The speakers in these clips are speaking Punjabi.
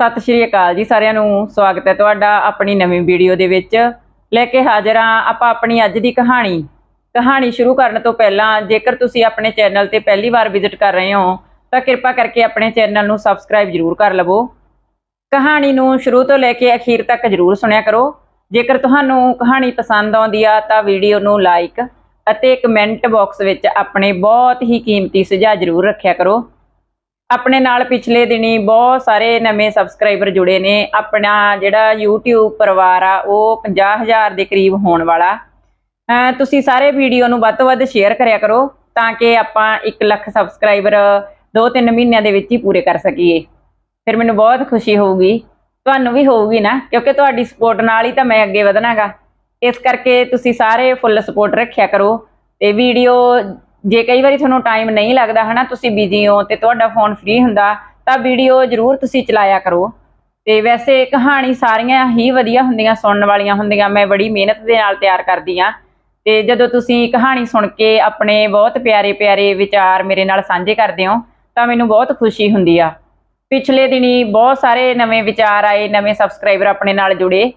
ਸਤਿ ਸ਼੍ਰੀ ਅਕਾਲ ਜੀ ਸਾਰਿਆਂ ਨੂੰ। ਸਵਾਗਤ ਹੈ ਤੁਹਾਡਾ ਆਪਣੀ ਨਵੀਂ ਵੀਡੀਓ ਦੇ ਵਿੱਚ। ਲੈ ਕੇ ਹਾਜ਼ਰ ਹਾਂ ਆਪਾਂ ਆਪਣੀ ਅੱਜ ਦੀ ਕਹਾਣੀ। ਕਹਾਣੀ ਸ਼ੁਰੂ ਕਰਨ ਤੋਂ ਪਹਿਲਾਂ ਜੇਕਰ ਤੁਸੀਂ ਆਪਣੇ ਚੈਨਲ ਤੇ ਪਹਿਲੀ ਵਾਰ ਵਿਜ਼ਿਟ ਕਰ ਰਹੇ ਹੋ, ਤਾਂ ਕਿਰਪਾ ਕਰਕੇ ਆਪਣੇ ਚੈਨਲ ਨੂੰ ਸਬਸਕ੍ਰਾਈਬ ਜ਼ਰੂਰ ਕਰ ਲਵੋ। ਕਹਾਣੀ ਨੂੰ ਸ਼ੁਰੂ ਤੋਂ ਲੈ ਕੇ ਅਖੀਰ ਤੱਕ ਜ਼ਰੂਰ ਸੁਣਿਆ ਕਰੋ। ਜੇਕਰ ਤੁਹਾਨੂੰ ਕਹਾਣੀ ਪਸੰਦ ਆਉਂਦੀ ਆ, ਤਾਂ ਵੀਡੀਓ ਨੂੰ ਲਾਈਕ ਅਤੇ ਕਮੈਂਟ ਬਾਕਸ ਵਿੱਚ ਆਪਣੇ ਬਹੁਤ ਹੀ ਕੀਮਤੀ ਸੁਝਾਅ ਜ਼ਰੂਰ ਰੱਖਿਆ ਕਰੋ। ਆਪਣੇ ਨਾਲ ਪਿਛਲੇ ਦਿਨੀ ਬਹੁਤ ਸਾਰੇ ਨਵੇਂ ਸਬਸਕ੍ਰਾਈਬਰ ਜੁੜੇ ਨੇ। ਆਪਣਾ ਜਿਹੜਾ YouTube ਪਰਿਵਾਰ ਆ, ਉਹ 50000 ਦੇ ਕਰੀਬ ਹੋਣ ਵਾਲਾ। ਤੁਸੀਂ ਸਾਰੇ ਵੀਡੀਓ ਨੂੰ ਵੱਧ ਤੋਂ ਵੱਧ ਸ਼ੇਅਰ ਕਰਿਆ ਕਰੋ ਤਾਂ ਕਿ ਆਪਾਂ 1 ਲੱਖ ਸਬਸਕ੍ਰਾਈਬਰ 2-3 ਮਹੀਨਿਆਂ ਦੇ ਵਿੱਚ ਹੀ ਪੂਰੇ ਕਰ ਸਕੀਏ। ਫਿਰ ਮੈਨੂੰ ਬਹੁਤ ਖੁਸ਼ੀ ਹੋਊਗੀ। ਤੁਹਾਨੂੰ ਵੀ ਹੋਊਗੀ ਨਾ, ਕਿਉਂਕਿ ਤੁਹਾਡੀ ਸਪੋਰਟ ਨਾਲ ਹੀ ਤਾਂ ਮੈਂ ਅੱਗੇ ਵਧਣਾਗਾ। ਇਸ ਕਰਕੇ ਤੁਸੀਂ ਸਾਰੇ ਫੁੱਲ ਸਪੋਰਟ ਰੱਖਿਆ ਕਰੋ ਤੇ ਵੀਡੀਓ ਜੇ ਕਈ ਵਾਰੀ ਤੁਹਾਨੂੰ ਟਾਈਮ ਨਹੀਂ ਲੱਗਦਾ ਹਨਾ, ਤੁਸੀਂ ਬਿਜ਼ੀ ਹੋ ਤੇ ਤੁਹਾਡਾ ਫੋਨ ਫ੍ਰੀ ਹੁੰਦਾ, ਤਾਂ ਵੀਡੀਓ ਜ਼ਰੂਰ ਤੁਸੀਂ ਚਲਾਇਆ ਕਰੋ। ਤੇ ਵੈਸੇ ਕਹਾਣੀ ਸਾਰੀਆਂ ਹੀ ਵਧੀਆ ਹੁੰਦੀਆਂ, ਸੁਣਨ ਵਾਲੀਆਂ ਹੁੰਦੀਆਂ, ਮੈਂ ਬੜੀ ਮਿਹਨਤ ਦੇ ਨਾਲ ਤਿਆਰ ਕਰਦੀ ਆ ਤੇ ਜਦੋਂ ਤੁਸੀਂ ਕਹਾਣੀ ਸੁਣ ਕੇ ਆਪਣੇ ਬਹੁਤ ਪਿਆਰੇ ਪਿਆਰੇ ਵਿਚਾਰ ਮੇਰੇ ਨਾਲ ਸਾਂਝੇ ਕਰਦੇ ਹੋ, ਤਾਂ ਮੈਨੂੰ ਬਹੁਤ ਖੁਸ਼ੀ ਹੁੰਦੀ ਆ। ਪਿਛਲੇ ਦਿਨੀ ਬਹੁਤ ਸਾਰੇ ਨਵੇਂ ਵਿਚਾਰ ਆਏ, ਨਵੇਂ ਸਬਸਕ੍ਰਾਈਬਰ ਆਪਣੇ ਨਾਲ ਜੁੜੇ।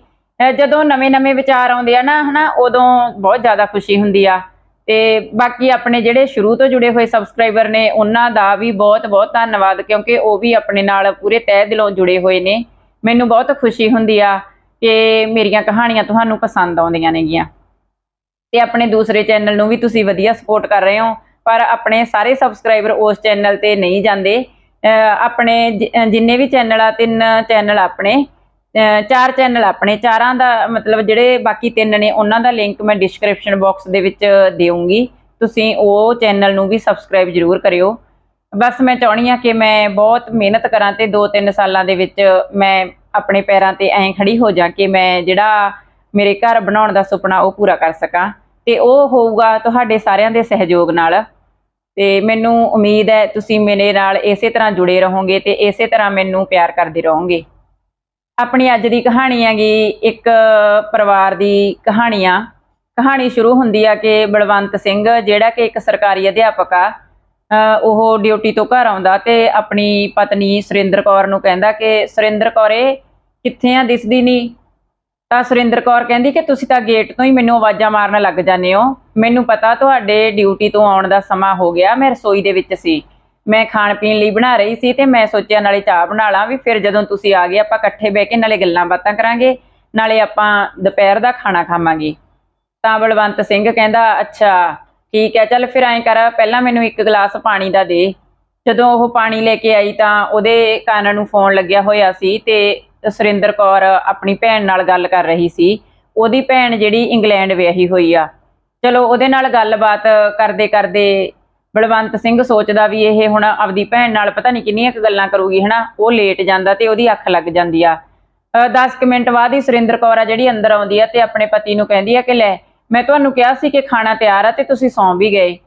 ਜਦੋਂ ਨਵੇਂ-ਨਵੇਂ ਵਿਚਾਰ ਆਉਂਦੇ ਆ ਨਾ, ਹਨਾ, ਉਦੋਂ ਬਹੁਤ ਜ਼ਿਆਦਾ ਖੁਸ਼ੀ ਹੁੰਦੀ ਆ। ਤੇ ਬਾਕੀ ਆਪਣੇ ਜਿਹੜੇ ਸ਼ੁਰੂ ਤੋਂ ਜੁੜੇ ਹੋਏ ਸਬਸਕ੍ਰਾਈਬਰ ਨੇ, ਉਹਨਾਂ ਦਾ ਵੀ ਬਹੁਤ-ਬਹੁਤ ਧੰਨਵਾਦ, ਕਿਉਂਕਿ ਉਹ ਵੀ ਆਪਣੇ ਨਾਲ ਪੂਰੇ ਤਹਿ ਦਿਲੋਂ ਜੁੜੇ ਹੋਏ ਨੇ। ਮੈਨੂੰ ਬਹੁਤ ਖੁਸ਼ੀ ਹੁੰਦੀ ਆ ਕਿ ਮੇਰੀਆਂ ਕਹਾਣੀਆਂ ਤੁਹਾਨੂੰ ਪਸੰਦ ਆਉਂਦੀਆਂ ਨੇਗੀਆਂ। ਤੇ ਆਪਣੇ ਦੂਸਰੇ ਚੈਨਲ ਨੂੰ ਵੀ ਤੁਸੀਂ ਵਧੀਆ ਸਪੋਰਟ ਕਰ ਰਹੇ ਹੋ, ਪਰ ਆਪਣੇ ਸਾਰੇ ਸਬਸਕ੍ਰਾਈਬਰ ਉਸ ਚੈਨਲ ਤੇ ਨਹੀਂ ਜਾਂਦੇ। ਅਹ ਆਪਣੇ ਜਿੰਨੇ ਵੀ ਚੈਨਲ ਆ, ਤਿੰਨ ਚੈਨਲ ਆਪਣੇ। ਚਾਰ ਚੈਨਲ ਆਪਣੇ, ਚਾਰਾਂ ਦਾ ਮਤਲਬ ਜਿਹੜੇ ਬਾਕੀ ਤਿੰਨ ਨੇ, ਉਹਨਾਂ ਦਾ ਲਿੰਕ ਮੈਂ ਡਿਸਕ੍ਰਿਪਸ਼ਨ ਬਾਕਸ ਦੇ ਵਿੱਚ ਦੇਵਾਂਗੀ ਤੁਸੀਂ ਉਹ ਚੈਨਲ ਨੂੰ ਵੀ ਸਬਸਕ੍ਰਾਈਬ ਜ਼ਰੂਰ ਕਰਿਓ। ਬਸ ਮੈਂ ਚਾਹਣੀ ਆ ਕਿ ਮੈਂ ਬਹੁਤ ਮਿਹਨਤ ਕਰਾਂ ਤੇ 2-3 ਸਾਲਾਂ ਦੇ ਵਿੱਚ ਮੈਂ ਆਪਣੇ ਪੈਰਾਂ ਤੇ ਐਂ ਖੜੀ ਹੋ ਜਾ ਕਿ ਮੈਂ ਜਿਹੜਾ ਮੇਰੇ ਘਰ ਬਣਾਉਣ ਦਾ ਸੁਪਨਾ ਉਹ ਪੂਰਾ ਕਰ ਸਕਾਂ। ਤੇ ਉਹ ਹੋਊਗਾ ਤੁਹਾਡੇ ਸਾਰਿਆਂ ਦੇ ਸਹਿਯੋਗ ਨਾਲ। ਤੇ ਮੈਨੂੰ ਉਮੀਦ ਹੈ ਤੁਸੀਂ ਮੇਰੇ ਨਾਲ ਇਸੇ ਤਰ੍ਹਾਂ ਜੁੜੇ ਰਹੋਗੇ ਤੇ ਇਸੇ ਤਰ੍ਹਾਂ ਮੈਨੂੰ ਪਿਆਰ ਕਰਦੇ ਰਹੋਗੇ। ਆਪਣੀ ਅੱਜ ਦੀ ਕਹਾਣੀ ਹੈਗੀ ਇੱਕ ਪਰਿਵਾਰ ਦੀ ਕਹਾਣੀ ਆ। ਕਹਾਣੀ ਸ਼ੁਰੂ ਹੁੰਦੀ ਆ ਕਿ ਬਲਵੰਤ ਸਿੰਘ, ਜਿਹੜਾ ਕਿ ਇੱਕ ਸਰਕਾਰੀ ਅਧਿਆਪਕ ਆ ਉਹ ਡਿਊਟੀ ਤੋਂ ਘਰ ਆਉਂਦਾ ਤੇ ਆਪਣੀ ਪਤਨੀ ਸੁਰਿੰਦਰ ਕੌਰ ਨੂੰ ਕਹਿੰਦਾ ਕਿ, ਸੁਰਿੰਦਰ ਕੌਰੇ ਕਿੱਥੇ ਆ? ਦਿਸਦੀ ਨਹੀਂ। ਤਾਂ ਸੁਰਿੰਦਰ ਕੌਰ ਕਹਿੰਦੀ ਕਿ, ਤੁਸੀਂ ਤਾਂ ਗੇਟ ਤੋਂ ਹੀ ਮੈਨੂੰ ਆਵਾਜ਼ਾਂ ਮਾਰਨ ਲੱਗ ਜਾਂਦੇ ਹੋ। ਮੈਨੂੰ ਪਤਾ ਤੁਹਾਡੇ ਡਿਊਟੀ ਤੋਂ ਆਉਣ ਦਾ ਸਮਾਂ ਹੋ ਗਿਆ। ਮੈਂ ਰਸੋਈ ਦੇ ਵਿੱਚ ਸੀ। ਮੈਂ ਖਾਣ ਪੀਣ ਲਈ ਬਣਾ ਰਹੀ ਸੀ ਤੇ ਮੈਂ ਸੋਚਿਆ ਨਾਲੇ ਚਾਹ ਬਣਾ ਲਾਂ ਵੀ ਫਿਰ ਜਦੋਂ ਤੁਸੀਂ ਆ ਗਏ ਆਪਾਂ ਇਕੱਠੇ ਬਹਿ ਕੇ ਨਾਲੇ ਗੱਲਾਂ ਬਾਤਾਂ ਕਰਾਂਗੇ, ਨਾਲੇ ਆਪਾਂ ਦੁਪਹਿਰ ਦਾ ਖਾਣਾ ਖਾਵਾਂਗੇ। ਤਾਂ ਬਲਵੰਤ ਸਿੰਘ ਕਹਿੰਦਾ, ਅੱਛਾ, ਠੀਕ ਹੈ, ਚੱਲ ਫਿਰ ਐਂ ਕਰ, ਪਹਿਲਾਂ ਮੈਨੂੰ ਇੱਕ ਗਲਾਸ ਪਾਣੀ ਦਾ ਦੇ। ਜਦੋਂ ਉਹ ਪਾਣੀ ਲੈ ਕੇ ਆਈ ਤਾਂ ਉਹਦੇ ਕੰਨ ਨੂੰ ਫੋਨ ਲੱਗਿਆ ਹੋਇਆ ਸੀ ਤੇ ਸੁਰਿੰਦਰ ਕੌਰ ਆਪਣੀ ਭੈਣ ਨਾਲ ਗੱਲ ਕਰ ਰਹੀ ਸੀ। ਉਹਦੀ ਭੈਣ ਜਿਹੜੀ ਇੰਗਲੈਂਡ ਵਿਆਹੀ ਹੋਈ ਆ। ਚਲੋ, ਉਹਦੇ ਨਾਲ ਗੱਲਬਾਤ ਕਰਦੇ ਕਰਦੇ ਬਲਵੰਤ ਸਿੰਘ ਸੋਚਦਾ ਵੀ ਇਹ ਹੁਣ ਆਪਦੀ ਭੈਣ ਨਾਲ ਪਤਾ ਨਹੀਂ ਕਿੰਨੀਆਂ ਕੁ ਗੱਲਾਂ ਕਰੂਗੀ, ਹਨਾ? ਉਹ ਲੇਟ ਜਾਂਦਾ ਤੇ ਉਹਦੀ ਅੱਖ ਲੱਗ ਜਾਂਦੀ ਆ। 10 ਮਿੰਟ ਬਾਅਦ ਹੀ ਸੁਰਿੰਦਰ ਕੌਰ ਆ ਜਿਹੜੀ ਅੰਦਰ ਆਉਂਦੀ ਆ ਤੇ ਆਪਣੇ ਪਤੀ ਨੂੰ ਕਹਿੰਦੀ ਆ ਕਿ ਲੈ, ਮੈਂ ਤੁਹਾਨੂੰ ਕਿਹਾ ਸੀ ਕਿ ਖਾਣਾ ਤਿਆਰ ਆ ਤੇ ਤੁਸੀਂ ਸੌਂ ਵੀ ਗਏ।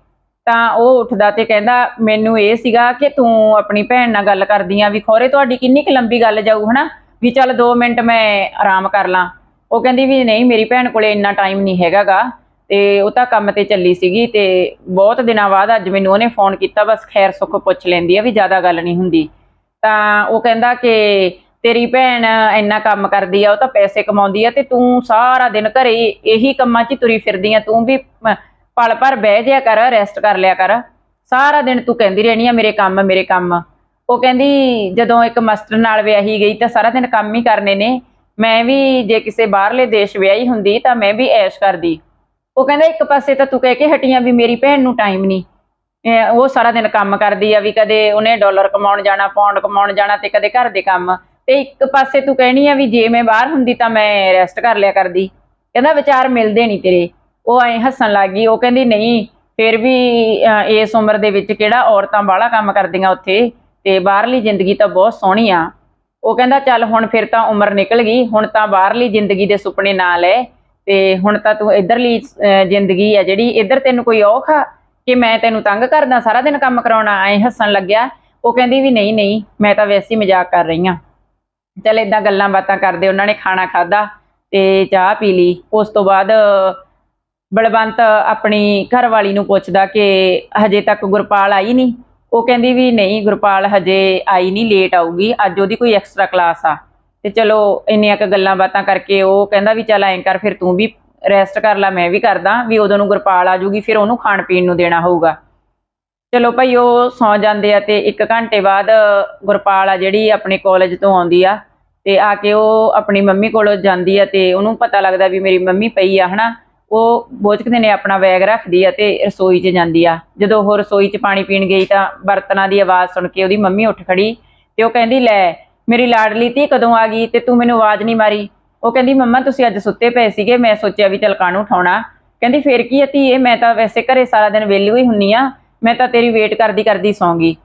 ਤਾਂ ਉਹ ਉੱਠਦਾ ਤੇ ਕਹਿੰਦਾ, ਮੈਨੂੰ ਇਹ ਸੀਗਾ ਕਿ ਤੂੰ ਆਪਣੀ ਭੈਣ ਨਾਲ ਗੱਲ ਕਰਦੀ ਆ ਵੀ ਖੋਰੇ ਤੁਹਾਡੀ ਕਿੰਨੀ ਕੁ ਲੰਬੀ ਗੱਲ ਜਾਊ, ਹਨਾ? ਵੀ ਚੱਲ 2 ਮਿੰਟ ਮੈਂ ਆਰਾਮ ਕਰ ਲਾਂ। ਉਹ ਕਹਿੰਦੀ ਵੀ ਨਹੀਂ, ਮੇਰੀ ਭੈਣ ਕੋਲੇ ਇੰਨਾ ਟਾਈਮ ਨਹੀਂ ਹੈਗਾਗਾ। ਤੇ ਉਹ ਤਾਂ ਕੰਮ ਤੇ ਚੱਲੀ ਸੀਗੀ ਤੇ ਬਹੁਤ ਦਿਨਾਂ ਬਾਅਦ ਅੱਜ ਮੈਨੂੰ ਉਹਨੇ ਫੋਨ ਕੀਤਾ, ਬਸ ਖੈਰ ਸੁੱਖ ਪੁੱਛ ਲੈਂਦੀ ਆ ਵੀ ਜ਼ਿਆਦਾ ਗੱਲ ਨਹੀਂ ਹੁੰਦੀ। ਤਾਂ ਉਹ ਕਹਿੰਦਾ ਕਿ ਤੇਰੀ ਭੈਣ ਇੰਨਾ ਕੰਮ ਕਰਦੀ ਆ, ਉਹ ਤਾਂ ਪੈਸੇ ਕਮਾਉਂਦੀ ਆ ਤੇ ਤੂੰ ਸਾਰਾ ਦਿਨ ਘਰੇ ਇਹੀ ਕੰਮਾਂ 'ਚ ਤੁਰੀ ਫਿਰਦੀ ਆ, ਤੂੰ ਵੀ ਪਲ ਭਰ ਬਹਿ ਜਿਆ ਕਰ ਰੈਸਟ ਕਰ ਲਿਆ ਕਰ। ਸਾਰਾ ਦਿਨ ਤੂੰ ਕਹਿੰਦੀ ਰਹਿਣੀ ਆ, ਮੇਰੇ ਕੰਮ ਮੇਰੇ ਕੰਮ। ਉਹ ਕਹਿੰਦੀ ਜਦੋਂ ਇੱਕ ਮਾਸਟਰ ਨਾਲ ਵਿਆਹੀ ਗਈ ਤਾਂ ਸਾਰਾ ਦਿਨ ਕੰਮ ਹੀ ਕਰਨੇ ਨੇ। ਮੈਂ ਵੀ ਜੇ ਕਿਸੇ ਬਾਹਰਲੇ ਦੇਸ਼ ਵਿਆਹੀ ਹੁੰਦੀ ਤਾਂ ਮੈਂ ਵੀ ਐਸ਼ ਕਰਦੀ। ਉਹ ਕਹਿੰਦਾ ਇੱਕ ਪਾਸੇ ਤਾਂ ਤੂੰ ਕਹਿ ਕੇ ਹਟੀਆਂ ਵੀ ਮੇਰੀ ਭੈਣ ਨੂੰ ਟਾਈਮ ਨਹੀਂ ਉਹ ਸਾਰਾ ਦਿਨ ਕੰਮ ਕਰਦੀ ਆ ਵੀ ਕਦੇ ਉਹਨੇ ਡਾਲਰ ਕਮਾਉਣ ਜਾਣਾ ਪੌਂਡ ਕਮਾਉਣ ਜਾਣਾ ਤੇ ਕਦੇ ਘਰ ਦੇ ਕੰਮ। ਤੇ ਇੱਕ ਪਾਸੇ ਤੂੰ ਕਹਿਣੀ ਆ ਵੀ ਜੇ ਮੈਂ ਬਾਹਰ ਹੁੰਦੀ ਤਾਂ ਮੈਂ ਰੈਸਟ ਕਰ ਲਿਆ ਕਰਦੀ। ਕਹਿੰਦਾ ਵਿਚਾਰ ਮਿਲਦੇ ਨਹੀਂ ਤੇਰੇ। ਉਹ ਐਂ ਹੱਸਣ ਲੱਗ ਗਈ। ਉਹ ਕਹਿੰਦੀ, ਨਹੀਂ, ਫਿਰ ਵੀ ਇਸ ਉਮਰ ਦੇ ਵਿੱਚ ਕਿਹੜਾ ਔਰਤਾਂ ਬਾਹਲਾ ਕੰਮ ਕਰਦੀਆਂ ਉੱਥੇ? ਤੇ ਬਾਹਰਲੀ ਜ਼ਿੰਦਗੀ ਤਾਂ ਬਹੁਤ ਸੋਹਣੀ ਆ। ਉਹ ਕਹਿੰਦਾ, ਚੱਲ ਹੁਣ ਫਿਰ ਤਾਂ ਉਮਰ ਨਿਕਲ ਗਈ। ਹੁਣ ਤਾਂ ਬਾਹਰਲੀ ਜ਼ਿੰਦਗੀ ਦੇ ਸੁਪਨੇ ਨਾ ਲੈ। ਤੇ ਹੁਣ ਤਾਂ ਤੂੰ ਇਧਰਲੀ ਜ਼ਿੰਦਗੀ ਆ ਜਿਹੜੀ, ਇੱਧਰ ਤੈਨੂੰ ਕੋਈ ਔਖ ਆ ਕਿ ਮੈਂ ਤੈਨੂੰ ਤੰਗ ਕਰਦਾ, ਸਾਰਾ ਦਿਨ ਕੰਮ ਕਰਾਉਣਾ, ਐ ਹੱਸਣ ਲੱਗਿਆ। ਉਹ ਕਹਿੰਦੀ ਵੀ ਨਹੀਂ ਨਹੀਂ, ਮੈਂ ਤਾਂ ਵੈਸੇ ਹੀ ਮਜ਼ਾਕ ਕਰ ਰਹੀ ਆ। ਚੱਲ ਇਦਾਂ ਗੱਲਾਂ ਬਾਤਾਂ ਕਰਦੇ, ਉਹਨਾਂ ਨੇ ਖਾਣਾ ਖਾਦਾ ਤੇ ਚਾਹ ਪੀ ਲਈ। ਉਸ ਤੋਂ ਬਾਅਦ ਬਲਵੰਤ ਆਪਣੀ ਘਰਵਾਲੀ ਨੂੰ ਪੁੱਛਦਾ ਕਿ ਹਜੇ ਤੱਕ ਗੁਰਪਾਲ ਆਈ ਨਹੀਂ? ਉਹ ਕਹਿੰਦੀ ਵੀ ਨਹੀਂ, ਗੁਰਪਾਲ ਹਜੇ ਆਈ ਨਹੀਂ, ਲੇਟ ਆਊਗੀ, ਅੱਜ ਉਹਦੀ ਕੋਈ ਐਕਸਟਰਾ ਕਲਾਸ ਆ। ਤੇ ਚਲੋ ਇੰਨੀਆਂ ਕ ਗੱਲਾਂ ਬਾਤਾਂ ਕਰਕੇ ਉਹ ਕਹਿੰਦਾ ਵੀ ਚੱਲ ਐਂ ਕਰ, ਫਿਰ ਤੂੰ ਵੀ ਰੈਸਟ ਕਰ ਲੈ, ਮੈਂ ਵੀ ਕਰਦਾ, ਵੀ ਉਦੋਂ ਨੂੰ ਗੁਰਪਾਲ ਆ ਜੂਗੀ ਫਿਰ ਉਹਨੂੰ ਖਾਣ ਪੀਣ ਨੂੰ ਦੇਣਾ ਹੋਊਗਾ। ਚਲੋ ਭਾਈ ਉਹ ਸੌ ਜਾਂਦੇ ਆ ਤੇ 1 ਘੰਟੇ ਬਾਅਦ ਗੁਰਪਾਲ ਆ ਜਿਹੜੀ ਆਪਣੇ ਕਾਲਜ ਤੋਂ ਆਉਂਦੀ ਆ ਤੇ ਆ ਕੇ ਉਹ ਆਪਣੀ ਮੰਮੀ ਕੋਲ ਜਾਂਦੀ ਆ ਤੇ ਉਹਨੂੰ ਪਤਾ ਲੱਗਦਾ ਵੀ ਮੇਰੀ ਮੰਮੀ ਪਈ ਆ, ਹਨਾ? ਉਹ ਬੋਚਕਦੇ ਨੇ ਆਪਣਾ ਬੈਗ ਰੱਖਦੀ ਆ ਤੇ ਰਸੋਈ 'ਚ ਜਾਂਦੀ ਆ। ਜਦੋਂ ਉਹ ਰਸੋਈ 'ਚ ਪਾਣੀ ਪੀਣ ਗਈ ਤਾਂ ਬਰਤਨਾਂ ਦੀ ਆਵਾਜ਼ ਸੁਣ ਕੇ ਉਹਦੀ ਮੰਮੀ ਉੱਠ ਖੜੀ ਤੇ ਉਹ ਕਹਿੰਦੀ, ਲੈ ਮੇਰੀ ਲਾਡਲੀ ਧੀ ਕਦੋਂ ਆ ਗਈ ਤੇ ਤੂੰ ਮੈਨੂੰ ਆਵਾਜ਼ ਨਹੀਂ ਮਾਰੀ? ਉਹ ਕਹਿੰਦੀ, ਮੰਮਾ, ਤੁਸੀਂ ਅੱਜ ਸੁੱਤੇ ਪਏ ਸੀਗੇ, ਮੈਂ ਸੋਚਿਆ ਵੀ ਚਲ ਕਾਹਨੂੰ ਉਠਾਉਣਾ। ਕਹਿੰਦੀ, ਫੇਰ ਕੀ ਹੈ ਧੀਏ ਮੈਂ ਤਾਂ ਵੈਸੇ ਘਰੇ ਸਾਰਾ ਦਿਨ ਵਿਹਲੀ ਹੋਈ ਹੁੰਨੀ ਆ। ਮੈਂ ਤਾਂ ਤੇਰੀ ਵੇਟ ਕਰਦੀ ਕਰਦੀ ਸੌਂਗੀ।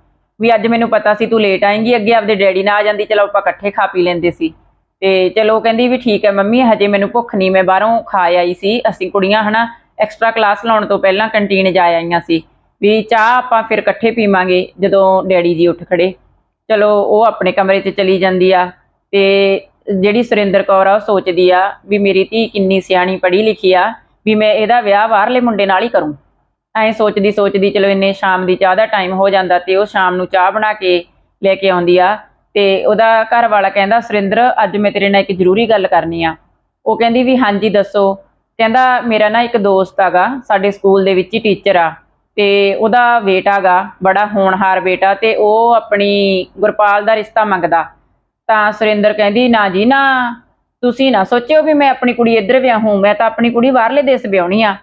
ਵੀ ਅੱਜ ਮੈਨੂੰ ਪਤਾ ਸੀ ਤੂੰ ਲੇਟ ਆਏਂਗੀ, ਅੱਗੇ ਆਪਦੇ ਡੈਡੀ ਨਾਲ ਆ ਜਾਂਦੀ, ਚਲੋ ਆਪਾਂ ਇਕੱਠੇ ਖਾ ਪੀ ਲੈਂਦੇ ਸੀ। ਤੇ ਚਲੋ ਕਹਿੰਦੀ ਵੀ ਠੀਕ ਹੈ ਮੰਮੀ, ਹਜੇ ਮੈਨੂੰ ਭੁੱਖ ਨਹੀਂ, ਮੈਂ ਬਾਹਰੋਂ ਖਾ ਆਈ ਸੀ। ਅਸੀਂ ਕੁੜੀਆਂ ਹਨਾ ਐਕਸਟਰਾ ਕਲਾਸ ਲਾਉਣ ਤੋਂ ਪਹਿਲਾਂ ਕੰਟੀਨ ਜਾ ਆਈਆਂ ਸੀ। ਵੀ ਚਾਹ ਆਪਾਂ ਫਿਰ ਇਕੱਠੇ ਪੀਵਾਂਗੇ, ਜਦੋਂ ਡੈਡੀ ਜੀ ਉੱਠ ਖੜੇ। ਚਲੋ ਉਹ ਆਪਣੇ ਕਮਰੇ 'ਚ ਚਲੀ ਜਾਂਦੀ ਆ ਤੇ ਜਿਹੜੀ ਸੁਰਿੰਦਰ ਕੌਰ ਆ ਉਹ ਸੋਚਦੀ ਆ ਵੀ ਮੇਰੀ ਧੀ ਕਿੰਨੀ ਸਿਆਣੀ ਪੜ੍ਹੀ ਲਿਖੀ ਆ ਵੀ ਮੈਂ ਇਹਦਾ ਵਿਆਹ ਬਾਹਰਲੇ ਮੁੰਡੇ ਨਾਲ ਹੀ ਕਰੂੰ। ਐਂ ਸੋਚਦੀ ਸੋਚਦੀ ਚਲੋ ਇੰਨੇ ਸ਼ਾਮ ਦੀ ਚਾਹ ਦਾ ਟਾਈਮ ਹੋ ਜਾਂਦਾ ਤੇ ਉਹ ਸ਼ਾਮ ਨੂੰ ਚਾਹ ਬਣਾ ਕੇ ਲੈ ਕੇ ਆਉਂਦੀ ਆ ਤੇ ਉਹਦਾ ਘਰ ਵਾਲਾ ਕਹਿੰਦਾ, ਸੁਰਿੰਦਰ, ਅੱਜ ਮੈਂ ਤੇਰੇ ਨਾਲ ਇੱਕ ਜ਼ਰੂਰੀ ਗੱਲ ਕਰਨੀ ਆ। ਉਹ ਕਹਿੰਦੀ ਵੀ, ਹਾਂਜੀ, ਦੱਸੋ। ਕਹਿੰਦਾ, ਮੇਰਾ ਨਾ ਇੱਕ ਦੋਸਤ ਹੈਗਾ, ਸਾਡੇ ਸਕੂਲ ਦੇ ਵਿੱਚ ਹੀ ਟੀਚਰ ਆ। ਤੇ ਉਹਦਾ ਬੇਟਾ ਗਾ ਬੜਾ ਹੋਣਹਾਰ ਬੇਟਾ ਤੇ ਉਹ ਆਪਣੀ ਗੁਰਪਾਲ ਦਾ ਰਿਸ਼ਤਾ ਮੰਗਦਾ। ਤਾਂ ਸੁਰਿੰਦਰ ਕਹਿੰਦੀ, ਨਾ ਜੀ, ਨਾ, ਤੁਸੀਂ ਨਾ ਸੋਚਿਓ ਵੀ ਮੈਂ ਆਪਣੀ ਕੁੜੀ ਇੱਧਰ ਵਿਆਹੂੰ ਮੈਂ ਤਾਂ ਆਪਣੀ ਕੁੜੀ ਬਾਹਰਲੇ ਦੇਸ਼ ਵਿਆਹਣੀ ਆ।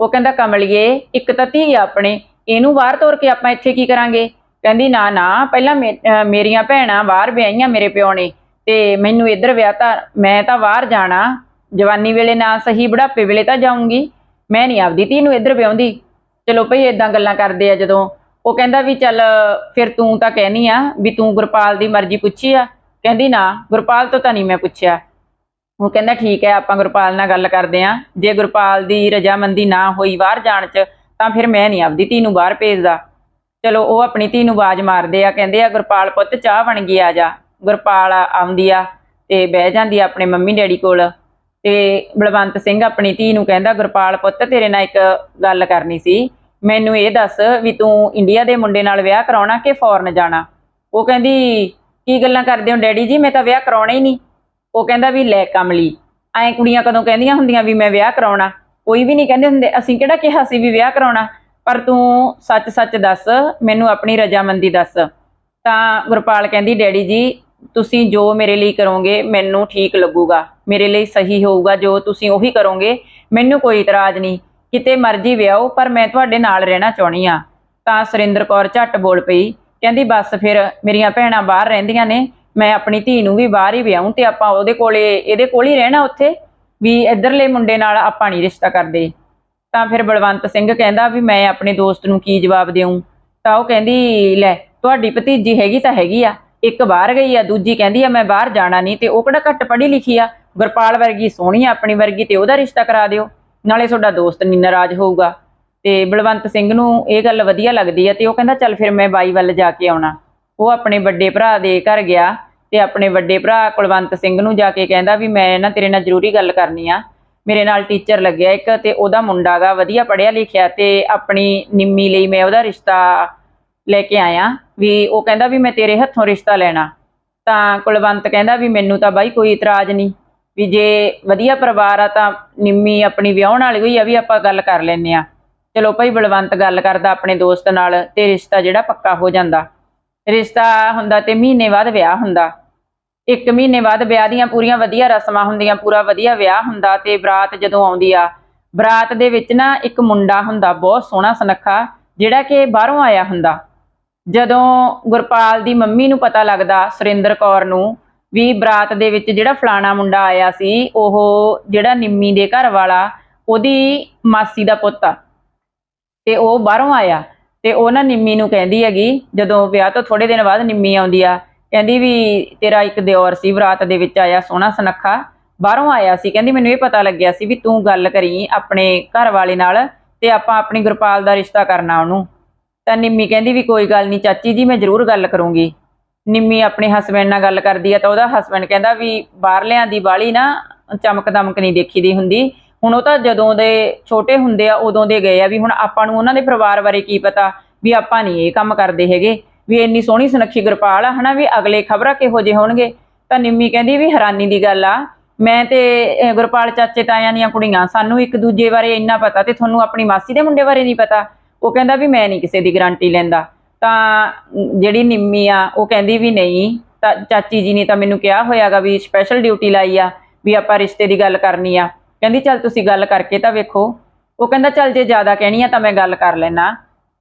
ਉਹ ਕਹਿੰਦਾ, ਕਮਲਿਏ, ਇੱਕ ਤਾਂ ਧੀ ਆ ਆਪਣੇ, ਇਹਨੂੰ ਬਾਹਰ ਤੋਰ ਕੇ ਆਪਾਂ ਇੱਥੇ ਕੀ ਕਰਾਂਗੇ? ਕਹਿੰਦੀ, ਨਾ ਨਾ, ਪਹਿਲਾਂ ਮੇ- ਮੇਰੀਆਂ ਭੈਣਾਂ ਬਾਹਰ ਵਿਆਹੀਆਂ ਮੇਰੇ ਪਿਓ ਨੇ ਤੇ ਮੈਨੂੰ ਇੱਧਰ ਵਿਆਹ ਤਾਂ, ਮੈਂ ਤਾਂ ਬਾਹਰ ਜਾਣਾ। ਜਵਾਨੀ ਵੇਲੇ ਨਾ ਸਹੀ ਬੁਢਾਪੇ ਵੇਲੇ ਤਾਂ ਜਾਊਂਗੀ। ਮੈਂ ਨਹੀਂ ਆਪਦੀ ਧੀ ਨੂੰ ਇੱਧਰ ਵਿਆਹੁੰਦੀ। ਚਲੋ ਭਈ ਇਦਾਂ ਗੱਲਾਂ ਕਰਦੇ ਆ ਜਦੋਂ। ਉਹ ਕਹਿੰਦਾ ਵੀ ਚੱਲ, ਫਿਰ ਤੂੰ ਤਾਂ ਕਹਿਨੀ ਆ ਵੀ ਤੂੰ ਗੁਰਪਾਲ ਦੀ ਮਰਜ਼ੀ ਪੁੱਛੀ ਆ। ਕਹਿੰਦੀ ਨਾ, ਗੁਰਪਾਲ ਤੋਂ ਤਾਂ ਨਹੀਂ ਮੈਂ ਪੁੱਛਿਆ। ਉਹ ਕਹਿੰਦਾ ਠੀਕ ਹੈ, ਆਪਾਂ ਗੁਰਪਾਲ ਨਾਲ ਗੱਲ ਕਰਦੇ ਆਂ। ਜੇ ਗੁਰਪਾਲ ਦੀ ਰਜਾਮੰਦੀ ਨਾ ਹੋਈ ਬਾਹਰ ਜਾਣ 'ਚ, ਤਾਂ ਫਿਰ ਮੈਂ ਨਹੀਂ ਆਪਦੀ ਧੀ ਨੂੰ ਬਾਹਰ ਭੇਜਦਾ। ਚਲੋ, ਉਹ ਆਪਣੀ ਧੀ ਨੂੰ ਆਵਾਜ਼ ਮਾਰਦੇ ਆ, ਕਹਿੰਦੇ ਆ, ਗੁਰਪਾਲ ਪੁੱਤ, ਚਾਹ ਬਣ ਗਈ, ਆ ਜਾ। ਗੁਰਪਾਲ ਆਉਂਦੀ ਆ ਤੇ ਬਹਿ ਜਾਂਦੀ ਆ ਆਪਣੇ ਮੰਮੀ ਡੈਡੀ ਕੋਲ। ਤੇ ਬਲਵੰਤ ਸਿੰਘ ਆਪਣੀ ਧੀ ਨੂੰ ਕਹਿੰਦਾ, ਗੁਰਪਾਲ ਪੁੱਤ, ਤੇਰੇ ਨਾਲ ਇੱਕ ਗੱਲ ਕਰਨੀ ਸੀ। ਮੈਨੂੰ ਇਹ ਦੱਸ ਵੀ ਤੂੰ ਇੰਡੀਆ ਦੇ ਮੁੰਡੇ ਨਾਲ ਵਿਆਹ ਕਰਾਉਣਾ ਕਿ ਫੋਰਨ ਜਾਣਾ? ਉਹ ਕਹਿੰਦੀ, ਕੀ ਗੱਲਾਂ ਕਰਦੇ ਹੋ ਡੈਡੀ ਜੀ? ਮੈਂ ਤਾਂ ਵਿਆਹ ਕਰਾਉਣਾ ਹੀ ਨਹੀਂ। ਉਹ ਕਹਿੰਦਾ ਵੀ, ਲੈ ਕਮਲੀ, ਐਂ ਕੁੜੀਆਂ ਕਦੋਂ ਕਹਿੰਦੀਆਂ ਹੁੰਦੀਆਂ ਵੀ ਮੈਂ ਵਿਆਹ ਕਰਾਉਣਾ? ਕੋਈ ਵੀ ਨਹੀਂ ਕਹਿੰਦੇ ਹੁੰਦੇ, ਅਸੀਂ ਕਿਹੜਾ ਕਿਹਾ ਸੀ ਵੀ ਵਿਆਹ ਕਰਾਉਣਾ? ਪਰ ਤੂੰ ਸੱਚ ਸੱਚ ਦੱਸ, ਮੈਨੂੰ ਆਪਣੀ ਰਜਾਮੰਦੀ ਦੱਸ। ਤਾਂ ਗੁਰਪਾਲ ਕਹਿੰਦੀ, ਡੈਡੀ ਜੀ ਤੁਸੀਂ ਜੋ ਮੇਰੇ ਲਈ ਕਰੋਗੇ ਮੈਨੂੰ ਠੀਕ ਲੱਗੂਗਾ। ਮੇਰੇ ਲਈ ਸਹੀ ਹੋਊਗਾ ਜੋ ਤੁਸੀਂ ਉਹੀ ਕਰੋਗੇ। ਮੈਨੂੰ ਕੋਈ ਇਤਰਾਜ਼ ਨਹੀਂ। ਕਿਤੇ ਮਰਜ਼ੀ ਵਿਆਹੋ, ਪਰ ਮੈਂ ਤੁਹਾਡੇ ਨਾਲ ਰਹਿਣਾ ਚਾਹੁੰਦੀ ਆ ਤਾਂ ਸੁਰਿੰਦਰ ਕੌਰ ਝੱਟ ਬੋਲ ਪਈ। ਕਹਿੰਦੀ, ਬਸ ਫਿਰ, ਮੇਰੀਆਂ ਭੈਣਾਂ ਬਾਹਰ ਰਹਿੰਦੀਆਂ ਨੇ। ਮੈਂ ਆਪਣੀ ਧੀ ਨੂੰ ਵੀ ਬਾਹਰ ਹੀ ਵਿਆਹੂੰ ਤੇ ਆਪਾਂ ਉਹਦੇ ਕੋਲੇ, ਇਹਦੇ ਕੋਲ ਹੀ ਰਹਿਣਾ ਉੱਥੇ। ਵੀ ਇੱਧਰਲੇ ਮੁੰਡੇ ਨਾਲ ਆਪਾਂ ਨਹੀਂ ਰਿਸ਼ਤਾ ਕਰਦੇ। ਤਾਂ ਫਿਰ ਬਲਵੰਤ ਸਿੰਘ ਕਹਿੰਦਾ ਵੀ, ਮੈਂ ਆਪਣੇ ਦੋਸਤ ਨੂੰ ਕੀ ਜਵਾਬ ਦੇਵਾਂ ਤਾਂ ਉਹ ਕਹਿੰਦੀ, ਲੈ, ਤੁਹਾਡੀ ਭਤੀਜੀ ਹੈਗੀ ਤਾਂ ਹੈਗੀ ਆ। ਇੱਕ ਬਾਹਰ ਗਈ ਆ, ਦੂਜੀ ਕਹਿੰਦੀ ਆ, ਮੈਂ ਬਾਹਰ ਜਾਣਾ ਨਹੀਂ ਤੇ ਉਹ ਕਿਹੜਾ ਘੱਟ ਪੜ੍ਹੀ ਲਿਖੀ ਆ? ਗੁਰਪਾਲ ਵਰਗੀ ਸੋਹਣੀ ਆ ਆਪਣੀ ਵਰਗੀ ਤੇ ਉਹਦਾ ਰਿਸ਼ਤਾ ਕਰਾ ਦਿਓ। ਨਾਲੇ ਤੁਹਾਡਾ ਦੋਸਤ ਨਹੀਂ ਨਾਰਾਜ਼ ਹੋਊਗਾ। ਤੇ ਬਲਵੰਤ ਸਿੰਘ ਨੂੰ ਇਹ ਗੱਲ ਵਧੀਆ ਲੱਗਦੀ ਆ ਤੇ ਉਹ ਕਹਿੰਦਾ, ਚੱਲ ਫਿਰ ਮੈਂ ਬਾਈ ਵੱਲ ਜਾ ਕੇ ਆਉਣਾ। ਉਹ ਆਪਣੇ ਵੱਡੇ ਭਰਾ ਦੇ ਘਰ ਗਿਆ ਤੇ ਆਪਣੇ ਵੱਡੇ ਭਰਾ ਕੁਲਵੰਤ ਸਿੰਘ ਨੂੰ ਜਾ ਕੇ ਕਹਿੰਦਾ ਵੀ ਮੈਂ ਨਾ ਤੇਰੇ ਨਾਲ ਜ਼ਰੂਰੀ ਗੱਲ ਕਰਨੀ ਆ। ਮੇਰੇ ਨਾਲ ਟੀਚਰ ਲੱਗਿਆ ਇੱਕ ਤੇ ਉਹਦਾ ਮੁੰਡਾ ਗਾ, ਵਧੀਆ ਪੜ੍ਹਿਆ ਲਿਖਿਆ ਤੇ ਆਪਣੀ ਨਿੰਮੀ ਲਈ ਮੈਂ ਉਹਦਾ ਰਿਸ਼ਤਾ ਲੈ ਕੇ ਆਇਆ। ਵੀ ਉਹ ਕਹਿੰਦਾ ਵੀ ਮੈਂ ਤੇਰੇ ਹੱਥੋਂ ਰਿਸ਼ਤਾ ਲੈਣਾ। ਤਾਂ ਕੁਲਵੰਤ ਕਹਿੰਦਾ ਵੀ ਮੈਨੂੰ ਤਾਂ ਬਾਈ ਕੋਈ ਇਤਰਾਜ਼ ਨਹੀਂ। ਵੀ ਜੇ ਵਧੀਆ ਪਰਿਵਾਰ ਆ ਤਾਂ ਨਿੰਮੀ ਆਪਣੀ ਵਿਆਹਣ ਵਾਲੀ ਹੋਈ ਆ ਵੀ ਆਪਾਂ ਗੱਲ ਕਰ ਲੈਨੇ ਆ ਚਲੋ ਭਾਈ ਬਲਵੰਤ ਗੱਲ ਕਰਦਾ ਆਪਣੇ ਦੋਸਤ ਨਾਲ ਤੇ ਰਿਸ਼ਤਾ ਜਿਹੜਾ ਪੱਕਾ ਹੋ ਜਾਂਦਾ। ਰਿਸ਼ਤਾ ਹੁੰਦਾ ਤੇ ਮਹੀਨੇ ਬਾਅਦ ਵਿਆਹ ਹੁੰਦਾ। ਇੱਕ ਮਹੀਨੇ ਬਾਅਦ ਵਿਆਹ ਦੀਆਂ ਪੂਰੀਆਂ ਵਧੀਆ ਰਸਮਾਂ ਹੁੰਦੀਆਂ, ਪੂਰਾ ਵਧੀਆ ਵਿਆਹ ਹੁੰਦਾ ਤੇ ਬਰਾਤ ਜਦੋਂ ਆਉਂਦੀ ਆ, ਬਰਾਤ ਦੇ ਵਿੱਚ ਨਾ ਇੱਕ ਮੁੰਡਾ ਹੁੰਦਾ, ਬਹੁਤ ਸੋਹਣਾ ਸੁਨੱਖਾ, ਜਿਹੜਾ ਕਿ ਬਾਹਰੋਂ ਆਇਆ ਹੁੰਦਾ। ਜਦੋਂ ਗੁਰਪਾਲ ਦੀ ਮੰਮੀ ਨੂੰ ਪਤਾ ਲੱਗਦਾ ਸੁਰਿੰਦਰ ਕੌਰ ਨੂੰ ਵੀ ਬਰਾਤ ਦੇ ਵਿੱਚ ਜਿਹੜਾ ਫਲਾਣਾ ਮੁੰਡਾ ਆਇਆ ਸੀ, ਉਹ ਜਿਹੜਾ ਨਿੰਮੀ ਦੇ ਘਰ ਵਾਲਾ, ਉਹਦੀ ਮਾਸੀ ਦਾ ਪੁੱਤ ਆ। ਤੇ ਉਹ ਬਾਹਰੋਂ ਆਇਆ ਤੇ ਉਹ ਨਾ ਨਿੰਮੀ ਨੂੰ ਕਹਿੰਦੀ ਹੈਗੀ, ਜਦੋਂ ਵਿਆਹ ਤੋਂ ਥੋੜੇ ਦਿਨ ਬਾਅਦ ਨਿੰਮੀ ਆਉਂਦੀ ਆ, ਕਹਿੰਦੀ ਵੀ ਤੇਰਾ ਇੱਕ ਦਿਓਰ ਸੀ, ਬਰਾਤ ਦੇ ਵਿੱਚ ਆਇਆ ਸੋਹਣਾ ਸੁਨੱਖਾ, ਬਾਹਰੋਂ ਆਇਆ ਸੀ, ਕਹਿੰਦੀ ਮੈਨੂੰ ਇਹ ਪਤਾ ਲੱਗਿਆ ਸੀ ਵੀ ਤੂੰ ਗੱਲ ਕਰੀ ਆਪਣੇ ਘਰ ਵਾਲੇ ਨਾਲ ਤੇ ਆਪਾਂ ਆਪਣੀ ਗੁਰਪਾਲ ਦਾ ਰਿਸ਼ਤਾ ਕਰਨਾ ਉਹਨੂੰ। ਤਾਂ ਨਿੰਮੀ ਕਹਿੰਦੀ ਵੀ ਕੋਈ ਗੱਲ ਨਹੀਂ ਚਾਚੀ ਜੀ ਮੈਂ ਜ਼ਰੂਰ ਗੱਲ ਕਰੂੰਗੀ। ਨਿੰਮੀ ਆਪਣੇ ਹਸਬੰਡ ਨਾਲ ਗੱਲ ਕਰਦੀ ਆ ਤਾਂ ਉਹਦਾ ਹਸਬੰਡ ਕਹਿੰਦਾ ਵੀ ਬਾਹਰਲਿਆਂ ਦੀ ਬਾਲੀ ਨਾ, ਚਮਕ ਦਮਕ ਨਹੀਂ ਦੇਖੀਦੀ ਹੁੰਦੀ। ਹੁਣ ਉਹ ਤਾਂ ਜਦੋਂ ਦੇ ਛੋਟੇ ਹੁੰਦੇ ਆ, ਉਦੋਂ ਦੇ ਗਏ ਆ ਵੀ ਹੁਣ ਆਪਾਂ ਨੂੰ ਉਹਨਾਂ ਦੇ ਪਰਿਵਾਰ ਬਾਰੇ ਕੀ ਪਤਾ ਵੀ ਆਪਾਂ ਨਹੀਂ ਇਹ ਕੰਮ ਕਰਦੇ ਹੈਗੇ। ਵੀ ਇੰਨੀ ਸੋਹਣੀ ਸੁਨੱਖੀ ਗੁਰਪਾਲ ਆ, ਹਨਾ ਵੀ ਅਗਲੇ ਖਬਰਾਂ ਕਿਹੋ ਜਿਹੇ ਹੋਣਗੇ। ਤਾਂ ਨਿੰਮੀ ਕਹਿੰਦੀ ਵੀ ਹੈਰਾਨੀ ਦੀ ਗੱਲ ਆ, ਮੈਂ ਤੇ ਗੁਰਪਾਲ ਚਾਚੇ ਤਾਇਆਂ ਦੀਆਂ ਕੁੜੀਆਂ, ਸਾਨੂੰ ਇੱਕ ਦੂਜੇ ਬਾਰੇ ਇੰਨਾ ਪਤਾ ਤੇ ਤੁਹਾਨੂੰ ਆਪਣੀ ਮਾਸੀ ਦੇ ਮੁੰਡੇ ਬਾਰੇ ਨਹੀਂ ਪਤਾ। ਉਹ ਕਹਿੰਦਾ ਵੀ ਮੈਂ ਨਹੀਂ ਕਿਸੇ ਦੀ ਗਾਰੰਟੀ ਲੈਂਦਾ। ਤਾਂ ਜਿਹੜੀ ਨਿੰਮੀ ਆ, ਉਹ ਕਹਿੰਦੀ ਵੀ ਨਹੀਂ। ਤਾਂ ਚਾਚੀ ਜੀ ਨੇ ਤਾਂ ਮੈਨੂੰ ਕਿਹਾ ਹੋਇਆਗਾ ਵੀ ਸਪੈਸ਼ਲ ਡਿਊਟੀ ਲਾਈ ਆ, ਵੀ ਆਪਾਂ ਰਿਸ਼ਤੇ ਦੀ ਗੱਲ ਕਰਨੀ ਆ। ਕਹਿੰਦੀ, ਚੱਲ ਤੁਸੀਂ ਗੱਲ ਕਰਕੇ ਤਾਂ ਵੇਖੋ। ਉਹ ਕਹਿੰਦਾ, ਚੱਲ ਜੇ ਜ਼ਿਆਦਾ ਕਹਿਣੀ ਆ ਤਾਂ ਮੈਂ ਗੱਲ ਕਰ ਲੈਣਾ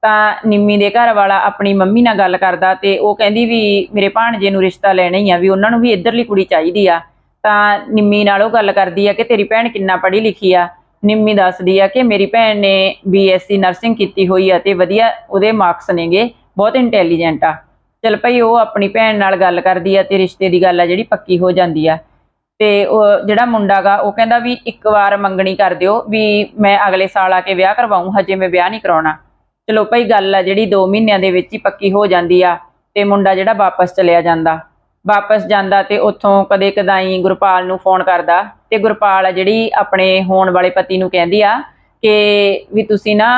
ਤਾਂ ਨਿੰਮੀ ਦੇ ਘਰ ਵਾਲਾ ਆਪਣੀ ਮੰਮੀ ਨਾਲ ਗੱਲ ਕਰਦਾ ਤੇ ਉਹ ਕਹਿੰਦੀ ਵੀ ਮੇਰੇ ਭਾਣਜੇ ਨੂੰ ਰਿਸ਼ਤਾ ਲੈਣਾ ਹੀ ਆ, ਵੀ ਉਹਨਾਂ ਨੂੰ ਵੀ ਇੱਧਰਲੀ ਕੁੜੀ ਚਾਹੀਦੀ ਆ। ਤਾਂ ਨਿੰਮੀ ਨਾਲ ਉਹ ਗੱਲ ਕਰਦੀ ਆ ਕਿ ਤੇਰੀ ਭੈਣ ਕਿੰਨਾ ਪੜ੍ਹੀ ਲਿਖੀ ਆ। ਨਿੰਮੀ ਦੱਸਦੀ ਆ ਕਿ ਮੇਰੀ ਭੈਣ ਨੇ ਬੀਐਸਸੀ ਨਰਸਿੰਗ ਕੀਤੀ ਹੋਈ ਆ ਤੇ ਵਧੀਆ ਉਹਦੇ ਮਾਰਕਸ ਨੇਗੇ, ਬਹੁਤ ਇੰਟੈਲੀਜੈਂਟ ਆ। ਚਲ ਭਈ ਉਹ ਆਪਣੀ ਭੈਣ ਨਾਲ ਗੱਲ ਕਰਦੀ ਆ ਤੇ ਰਿਸ਼ਤੇ ਦੀ ਗੱਲ ਆ ਜਿਹੜੀ ਪੱਕੀ ਹੋ ਜਾਂਦੀ ਆ। ਤੇ ਉਹ ਜਿਹੜਾ ਮੁੰਡਾ ਗਾ, ਉਹ ਕਹਿੰਦਾ ਵੀ ਇੱਕ ਵਾਰ ਮੰਗਣੀ ਕਰ ਦਿਓ ਵੀ ਮੈਂ ਅਗਲੇ ਸਾਲ ਆ ਕੇ ਵਿਆਹ ਕਰਵਾਉਂ ਹਜੇ ਮੈਂ ਵਿਆਹ ਨਹੀਂ ਕਰਾਉਣਾ। ਚਲੋ ਭਈ ਗੱਲ ਆ ਜਿਹੜੀ 2 ਮਹੀਨਿਆਂ ਦੇ ਵਿੱਚ ਹੀ ਪੱਕੀ ਹੋ ਜਾਂਦੀ ਆ ਤੇ ਮੁੰਡਾ ਜਿਹੜਾ ਵਾਪਸ ਚਲਿਆ ਜਾਂਦਾ। ਵਾਪਸ ਜਾਂਦਾ ਤੇ ਉੱਥੋਂ ਕਦੇ ਕਦਾਈ ਗੁਰਪਾਲ ਨੂੰ ਫੋਨ ਕਰਦਾ ਤੇ ਗੁਰਪਾਲ ਆ ਜਿਹੜੀ ਆਪਣੇ ਹੋਣ ਵਾਲੇ ਪਤੀ ਨੂੰ ਕਹਿੰਦੀ ਆ ਕਿ ਵੀ ਤੁਸੀਂ ਨਾ